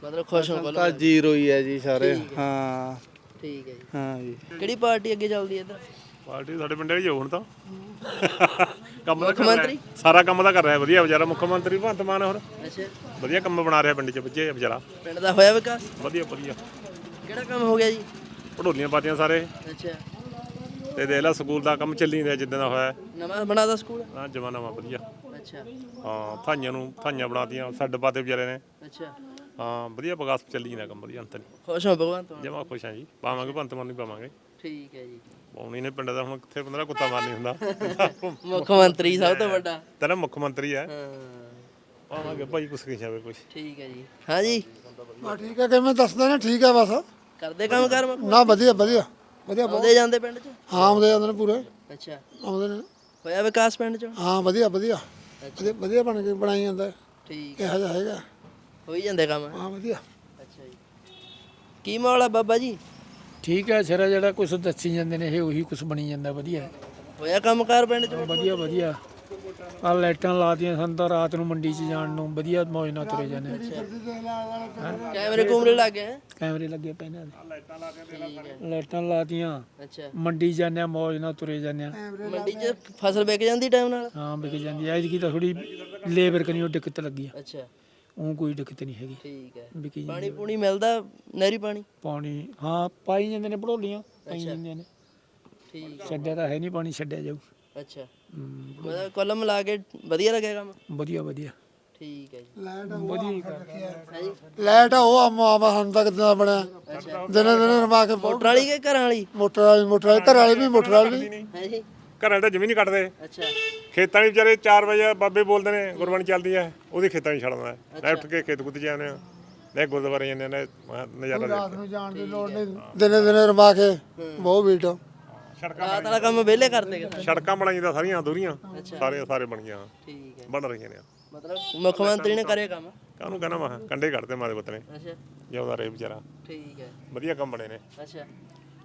[SPEAKER 1] ਮਤਲਬ ਖੁਸ਼ ਹੋ
[SPEAKER 10] ਤਾਂ
[SPEAKER 1] ਕੋਲ
[SPEAKER 10] ਜ਼ੀਰੋ ਹੀ ਹੈ ਜੀ ਸਾਰੇ। ਹਾਂ।
[SPEAKER 1] ਠੀਕ ਹੈ ਜੀ।
[SPEAKER 10] ਹਾਂ ਜੀ।
[SPEAKER 1] ਕਿਹੜੀ ਪਾਰਟੀ ਅੱਗੇ ਚੱਲਦੀ ਹੈ ਇੱਧਰ?
[SPEAKER 16] ਪਾਰਟੀ ਸਾਡੇ ਪਿੰਡ ਵਾਲੀ ਹੁਣ ਤਾਂ। ਕੰਮ ਤਾਂ
[SPEAKER 1] ਮੁੱਖ
[SPEAKER 16] ਕਰ ਰਿਹਾ।
[SPEAKER 1] ਮੰਤਰੀ?
[SPEAKER 16] ਸਾਰਾ ਕੰਮ ਤਾਂ ਕਰ ਰਿਹਾ ਵਧੀਆ ਵਿਚਾਰਾ। ਮੁੱਖ ਮੰਤਰੀ ਭਗਵੰਤ ਮਾਨ ਹੋਰ।
[SPEAKER 1] ਅੱਛਾ।
[SPEAKER 16] ਵਧੀਆ ਕੰਮ ਬਣਾ ਰਿਹਾ ਪਿੰਡ 'ਚ ਬੱਚੇ ਵਿਚਾਰਾ।
[SPEAKER 1] ਪਿੰਡ ਦਾ ਹੋਇਆ ਵਿਕਾਸ?
[SPEAKER 16] ਵਧੀਆ ਵਧੀਆ।
[SPEAKER 1] ਕਿਹੜਾ ਕੰਮ ਹੋ ਗਿਆ ਜੀ?
[SPEAKER 16] ਪੜੋਲੀਆਂ ਪਾਤੀਆਂ ਸਾਰੇ।
[SPEAKER 1] ਅੱਛਾ।
[SPEAKER 16] ਤੇ ਦੇਖ ਲੈ ਸਕੂਲ ਦਾ ਕੰਮ ਚੱਲੀ ਰਿਹਾ ਜਿੱਦਾਂ ਦਾ ਹੋਇਆ।
[SPEAKER 1] ਨਵਾਂ ਬਣਾਦਾ ਸਕੂਲ?
[SPEAKER 16] ਹਾਂ ਜਮਾ ਨਵਾਂ ਵਧੀਆ।
[SPEAKER 1] ਅੱਛਾ।
[SPEAKER 16] ਹਾਂ ਥਾਈਆਂ ਨੂੰ ਥਾਈਆਂ ਬਣਾਤੀਆਂ ਛੱਡ ਪਾਤੇ ਵਿਚਾਰੇ ਨੇ।
[SPEAKER 1] ਅੱਛਾ।
[SPEAKER 16] ਹਾਂ ਵਧੀਆ ਵਿਕਾਸ ਚੱਲੀ ਜਾਂਦਾ ਕੰਮ ਵਧੀਆ ਅੰਤ ਨਹੀਂ
[SPEAKER 1] ਖੁਸ਼ ਹੋ ਭਗਵੰਤ ਮਾਨ
[SPEAKER 16] ਜਮਾ ਖੁਸ਼ ਹਾਂ ਜੀ। ਪਾਵਾਂਗੇ ਭਗਵੰਤ ਮਾਨ ਨੂੰ ਪਾਵਾਂਗੇ।
[SPEAKER 1] ਠੀਕ ਹੈ ਜੀ।
[SPEAKER 16] ਪਾਉਣੀ ਨੇ ਪਿੰਡ ਦਾ ਹੁਣ ਕਿੱਥੇ ਬੰਦਾ ਕੁੱਤਾ ਮਾਰ ਨਹੀਂ ਹੁੰਦਾ।
[SPEAKER 1] ਮੁੱਖ ਮੰਤਰੀ ਸਭ ਤੋਂ ਵੱਡਾ।
[SPEAKER 16] ਤੇਰਾ ਮੁੱਖ ਮੰਤਰੀ ਹੈ
[SPEAKER 1] ਹਾਂ।
[SPEAKER 16] ਪਾਵਾਂਗੇ ਭਾਈ ਕੁਛ ਕੀ ਜਾਵੇ ਕੁਛ।
[SPEAKER 1] ਠੀਕ ਹੈ ਜੀ। ਹਾਂ ਜੀ।
[SPEAKER 2] ਬਾ ਠੀਕ ਹੈ ਕਿਵੇਂ ਦੱਸਦੇ ਨੇ? ਠੀਕ ਹੈ ਬਸ।
[SPEAKER 1] ਕਰਦੇ ਕੰਮ ਕਰ
[SPEAKER 2] ਨਾ ਵਧੀਆ ਵਧੀਆ ਵਧੀਆ ਬਹੁਤ।
[SPEAKER 1] ਆਉਂਦੇ ਜਾਂਦੇ ਪਿੰਡ 'ਚ?
[SPEAKER 2] ਹਾਂ ਆਉਂਦੇ ਜਾਂਦੇ ਨੇ ਪੂਰੇ।
[SPEAKER 1] ਅੱਛਾ।
[SPEAKER 2] ਆਉਂਦੇ ਨੇ।
[SPEAKER 1] ਹੋਇਆ ਵਿਕਾਸ ਪਿੰਡ 'ਚ?
[SPEAKER 2] ਹਾਂ ਵਧੀਆ ਵਧੀਆ। ਵਧੀਆ- ਵਧੀਆ ਬਣ ਕੇ ਬਣਾਈ ਜਾਂਦਾ।
[SPEAKER 1] ਠੀਕ
[SPEAKER 2] ਇਹੋ ਜਿਹਾ ਹੈਗਾ।
[SPEAKER 1] ਹੋਈ ਜਾਂਦੇ ਕੰਮ?
[SPEAKER 2] ਹਾਂ ਵਧੀਆ।
[SPEAKER 1] ਅੱਛਾ ਜੀ। ਕੀ ਮਾਹੌਲ ਆ ਬਾਬਾ ਜੀ?
[SPEAKER 3] ਠੀਕ ਹੈ ਸਿਰਾ ਜਿਹੜਾ ਕੁਝ ਦੱਸੀ ਜਾਂਦੇ ਨੇ ਇਹ ਉਹੀ ਕੁਝ ਬਣੀ ਜਾਂਦਾ ਵਧੀਆ।
[SPEAKER 1] ਹੋਇਆ ਕੰਮਕਾਰ ਪਿੰਡ 'ਚ?
[SPEAKER 3] ਵਧੀਆ ਵਧੀਆ।
[SPEAKER 15] ਆ ਲਾਈਟਾਂ ਲਾਤੀਆਂ ਸਾਨੂੰ ਤਾਂ ਰਾਤ ਨੂੰ ਮੰਡੀ 'ਚ ਜਾਣ ਨੂੰ। ਵਧੀਆ ਮੌਜ ਨਾਲ ਤੁਰੇ ਜਾਂਦੇ ਹਾਂ।
[SPEAKER 1] ਕੈਮਰੇ ਕੂਮਰੇ ਲੱਗ ਗਏ? ਹੈ
[SPEAKER 15] ਕੈਮਰੇ ਲੱਗੇ ਪਏ ਨੇ ਲਾਈਟਾਂ ਲਾਤੀਆਂ।
[SPEAKER 1] ਅੱਛਾ।
[SPEAKER 15] ਮੰਡੀ ਜਾਂਦੇ ਆ ਮੌਜ ਨਾਲ ਤੁਰੇ ਜਾਂਦੇ ਆ।
[SPEAKER 1] ਮੰਡੀ 'ਚ ਫਸਲ ਵਿਕ ਜਾਂਦੀ ਟਾਈਮ ਨਾਲ?
[SPEAKER 15] ਹਾਂ ਵਿਕ ਜਾਂਦੀ ਐ ਐਤਕੀ ਤਾਂ ਥੋੜੀ ਲੇਬਰ ਕਨੀ ਉਹ ਦਿੱਕਤ ਲੱਗੀ ਆ।
[SPEAKER 1] ਅੱਛਾ।
[SPEAKER 15] ਉਹ ਕੋਈ ਦਿੱਕਤ ਨਹੀਂ ਹੈਗੀ।
[SPEAKER 1] ਠੀਕ ਹੈ।
[SPEAKER 15] ਵਿਕੀ
[SPEAKER 1] ਪਾਣੀ ਪੂਣੀ ਮਿਲਦਾ ਨਹਿਰੀ ਪਾਣੀ?
[SPEAKER 15] ਪਾਣੀ ਹਾਂ ਪਾਈ ਜਾਂਦੇ ਨੇ ਭੜੋਲੀਆਂ ਪਾਈ ਜਾਂਦੀਆਂ ਨੇ।
[SPEAKER 1] ਠੀਕ
[SPEAKER 15] ਛੱਡਿਆ ਤਾਂ ਹੈ ਨਹੀਂ ਪਾਣੀ ਛੱਡਿਆ ਜਾਊ।
[SPEAKER 1] ਅੱਛਾ।
[SPEAKER 15] ਹੂੰ,
[SPEAKER 1] ਮਤਲਬ ਕਲਮ ਲਾ ਕੇ ਵਧੀਆ ਲੱਗਿਆ ਕੰਮ?
[SPEAKER 15] ਵਧੀਆ ਵਧੀਆ।
[SPEAKER 1] ਠੀਕ ਹੈ ਜੀ।
[SPEAKER 15] ਵਧੀਆ ਹੀ ਕਰ
[SPEAKER 1] ਹੈ ਜੀ?
[SPEAKER 2] ਲਾਈਟ ਉਹ ਆਮ ਆਮ ਸਾਨੂੰ ਤੱਕ ਦਾ ਬਣਿਆ? ਦਿਨੇ ਦਿਨੇ ਰਮਾ ਕੇ
[SPEAKER 1] ਮੋਟਰ ਵਾਲੀ ਕੇ ਘਰਾਂ ਵਾਲੀ?
[SPEAKER 2] ਮੋਟਰ ਵਾਲੀ ਮੋਟਰ ਵਾਲੀ ਘਰ ਵਾਲੇ ਵੀ ਮੋਟਰ ਵਾਲੀ ਵੀ।
[SPEAKER 1] ਹੈ ਜੀ?
[SPEAKER 16] ਘਰਾਂ ਤਾਂ ਜ਼ਮੀਨ ਨਹੀਂ ਕੱਟਦੇ।
[SPEAKER 1] ਅੱਛਾ।
[SPEAKER 16] ਖੇਤਾਂ ਦੇ ਵਿਚਾਰੇ 4 ਵਜੇ ਬਾਬੇ ਬੋਲਦੇ ਨੇ ਗੁਰਬਾਣੀ ਚੱਲਦੀ ਹੈ ਉਹਦੀ ਖੇਤਾਂ 'ਚ ਛੱਡਦਾ ਹੈ। ਲੈ ਉੱਠ ਕੇ ਖੇਤ ਕੁੱਤ ਜਾਂਦੇ ਆ। ਲੈ ਗੁਰਦੁਆਰੇ ਜਾਂਦੇ ਨੇ ਮੈਂ ਨਜ਼ਾਰਾ
[SPEAKER 2] ਰਾਤ ਨੂੰ ਜਾਣ ਦੀ ਲੋੜ ਨਹੀਂ। ਦਿਨੇ ਦਿਨੇ ਰਮਾ ਕੇ ਬਹੁਤ ਵੀਟ
[SPEAKER 16] ਸੜਕਾਂ
[SPEAKER 1] ਰਾਤ ਵਾਲਾ ਕੰਮ ਵਿਹਲੇ ਕਰਦੇ ਕਿਤੇ?
[SPEAKER 16] ਸੜਕਾਂ ਬਣਾਈਆਂ ਤਾਂ ਸਾਰੀਆਂ ਅਧੂਰੀਆਂ। ਸਾਰੇ ਸਾਰੇ ਬਣ ਗਈਆਂ
[SPEAKER 1] ਠੀਕ ਹੈ।
[SPEAKER 16] ਬਣ ਰਹੀਆਂ ਨੇ।
[SPEAKER 1] ਮਤਲਬ ਮੁੱਖ ਮੰਤਰੀ ਨੇ ਕਰਿਆ ਕੰਮ?
[SPEAKER 16] ਕਾਹਨੂੰ ਕਹਿਣਾ ਮੈਂ? ਕੰਡੇ ਕੱਢਦੇ ਮਾਦੇ ਪੁੱਤ ਨੇ
[SPEAKER 1] ਅੱਛਾ।
[SPEAKER 16] ਜਿਉਂਦਾ ਰਹੇ ਵਿਚਾਰਾ।
[SPEAKER 1] ਠੀਕ ਹੈ।
[SPEAKER 16] ਵਧੀਆ ਕੰਮ ਬਣੇ ਨੇ।
[SPEAKER 1] ਅੱਛਾ।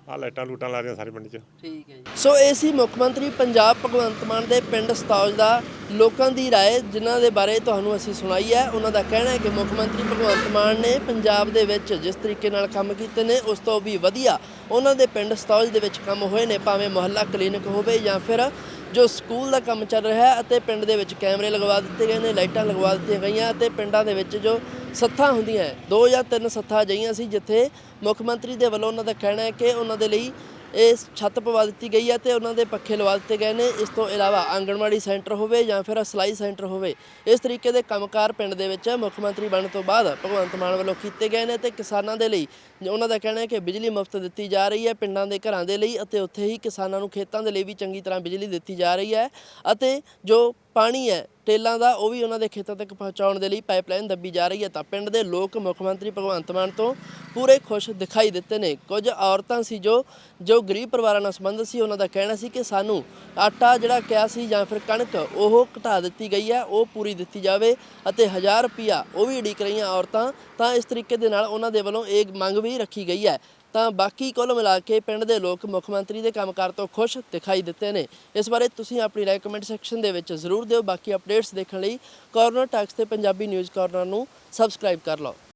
[SPEAKER 16] ਆਹ ਲਾਈਟਾਂ ਲੂਟਾਂ ਲਾ ਰਹੀਆਂ ਸਾਰੇ ਪਿੰਡ 'ਚ।
[SPEAKER 1] ਠੀਕ ਹੈ ਜੀ। ਸੋ ਇਹ ਸੀ ਮੁੱਖ ਮੰਤਰੀ ਪੰਜਾਬ ਭਗਵੰਤ ਮਾਨ ਦੇ ਪਿੰਡ ਸਤੌਜ ਦਾ ਲੋਕਾਂ ਦੀ رائے ਜਿਨ੍ਹਾਂ ਦੇ ਬਾਰੇ ਤੁਹਾਨੂੰ ਅਸੀਂ ਸੁਣਾਈ ਹੈ ਉਹਨਾਂ ਦਾ ਕਹਿਣਾ ਹੈ ਕਿ ਮੁੱਖ ਮੰਤਰੀ ਭਗਵੰਤ ਮਾਨ ਨੇ ਪੰਜਾਬ ਦੇ ਵਿੱਚ ਜਿਸ ਤਰੀਕੇ ਨਾਲ ਕੰਮ ਕੀਤੇ ਨੇ ਉਸ ਤੋਂ ਵੀ ਵਧੀਆ ਉਹਨਾਂ ਦੇ ਪਿੰਡ ਸਤੌਜ ਦੇ ਵਿੱਚ ਕੰਮ ਹੋਏ ਨੇ ਭਾਵੇਂ ਮੁਹੱਲਾ ਕਲੀਨਿਕ ਹੋਵੇ ਜਾਂ ਫਿਰ ਜੋ ਸਕੂਲ ਦਾ ਕੰਮ ਚੱਲ ਰਿਹਾ ਹੈ ਅਤੇ ਪਿੰਡ ਦੇ ਵਿੱਚ ਕੈਮਰੇ ਲਗਵਾ ਦਿੱਤੇ ਗਏ ਨੇ ਲਾਈਟਾਂ ਲਗਵਾ ਦਿੱਤੀਆਂ ਗਈਆਂ ਅਤੇ ਪਿੰਡਾਂ ਦੇ ਵਿੱਚ ਜੋ ਸੱਥਾਂ ਹੁੰਦੀਆਂ ਹੈ, ਦੋ ਜਾਂ ਤਿੰਨ ਸੱਥਾਂ ਅਜਿਹੀਆਂ ਸੀ ਜਿੱਥੇ ਮੁੱਖ ਮੰਤਰੀ ਦੇ ਵੱਲੋਂ ਉਹਨਾਂ ਦਾ ਕਹਿਣਾ ਹੈ ਕਿ ਉਹਨਾਂ ਦੇ ਲਈ ਇਹ ਛੱਤ ਪਵਾ ਦਿੱਤੀ ਗਈ ਹੈ ਤੇ ਉਹਨਾਂ ਦੇ ਪੱਖੇ ਲਵਾ ਦਿੱਤੇ ਗਏ ਨੇ। ਇਸ ਤੋਂ ਇਲਾਵਾ ਆਂਗਣਵਾੜੀ ਸੈਂਟਰ ਹੋਵੇ ਜਾਂ ਫਿਰ ਸਿਲਾਈ ਸੈਂਟਰ ਹੋਵੇ, ਇਸ ਤਰੀਕੇ ਦੇ ਕੰਮਕਾਰ ਪਿੰਡ ਦੇ ਵਿੱਚ ਮੁੱਖ ਮੰਤਰੀ ਬਣਨ ਤੋਂ ਬਾਅਦ ਭਗਵੰਤ ਮਾਨ ਵੱਲੋਂ ਕੀਤੇ ਗਏ ਨੇ ਤੇ ਕਿਸਾਨਾਂ ਦੇ ਲਈ ਉਹਨਾਂ ਦਾ ਕਹਿਣਾ ਹੈ ਕਿ ਬਿਜਲੀ ਮੁਫਤ ਦਿੱਤੀ ਜਾ ਰਹੀ ਹੈ ਪਿੰਡਾਂ ਦੇ ਘਰਾਂ ਦੇ ਲਈ ਅਤੇ ਉੱਥੇ ਹੀ ਕਿਸਾਨਾਂ ਨੂੰ ਖੇਤਾਂ ਦੇ ਲਈ ਵੀ ਚੰਗੀ ਤਰ੍ਹਾਂ ਬਿਜਲੀ ਦਿੱਤੀ ਜਾ ਰਹੀ ਹੈ ਅਤੇ ਜੋ ਪਾਣੀ ਹੈ ਟੇਲਾਂ ਦਾ ਉਹ ਵੀ ਉਹਨਾਂ ਦੇ ਖੇਤਾਂ ਤੱਕ ਪਹੁੰਚਾਉਣ ਦੇ ਲਈ ਪਾਈਪਲਾਈਨ ਦੱਬੀ ਜਾ ਰਹੀ ਹੈ ਤਾਂ ਪਿੰਡ ਦੇ ਲੋਕ ਮੁੱਖ ਮੰਤਰੀ ਭਗਵੰਤ ਮਾਨ ਤੋਂ ਪੂਰੇ ਖੁਸ਼ ਦਿਖਾਈ ਦਿੱਤੇ ਨੇ। ਕੁਝ ਔਰਤਾਂ ਸੀ ਜੋ ਜੋ ਗਰੀਬ ਪਰਿਵਾਰਾਂ ਨਾਲ ਸੰਬੰਧਿਤ ਸੀ, ਉਹਨਾਂ ਦਾ ਕਹਿਣਾ ਸੀ ਕਿ ਸਾਨੂੰ ਆਟਾ ਜਿਹੜਾ ਕਿਹਾ ਸੀ ਜਾਂ ਫਿਰ ਕਣਕ, ਉਹ ਘਟਾ ਦਿੱਤੀ ਗਈ ਹੈ, ਉਹ ਪੂਰੀ ਦਿੱਤੀ ਜਾਵੇ ਅਤੇ 1000 ਰੁਪਿਆ ਉਹ ਵੀ ਉਡੀਕ ਰਹੀਆਂ ਔਰਤਾਂ ਤਾਂ ਇਸ ਤਰੀਕੇ ਦੇ ਨਾਲ ਉਹਨਾਂ ਦੇ ਵੱਲੋਂ ਇਹ ਮੰਗ ਵੀ ਰੱਖੀ ਗਈ ਹੈ। ਤਾਂ ਬਾਕੀ ਕੁੱਲ ਮਿਲਾ ਕੇ ਪਿੰਡ ਦੇ ਲੋਕ ਮੁੱਖ ਮੰਤਰੀ ਦੇ ਕੰਮਕਾਰ ਤੋਂ ਖੁਸ਼ ਦਿਖਾਈ ਦਿੱਤੇ ਨੇ। ਇਸ ਬਾਰੇ ਤੁਸੀਂ ਆਪਣੀ ਰਾਏ ਕਮੈਂਟ ਸੈਕਸ਼ਨ ਦੇ ਵਿੱਚ ਜ਼ਰੂਰ ਦਿਓ। ਬਾਕੀ ਅਪਡੇਟਸ ਦੇਖਣ ਲਈ ਕਾਰਨਰ ਟੈਕਸ ਤੇ ਪੰਜਾਬੀ ਨਿਊਜ਼ ਕਾਰਨਰ ਨੂੰ ਸਬਸਕ੍ਰਾਈਬ ਕਰ ਲਓ।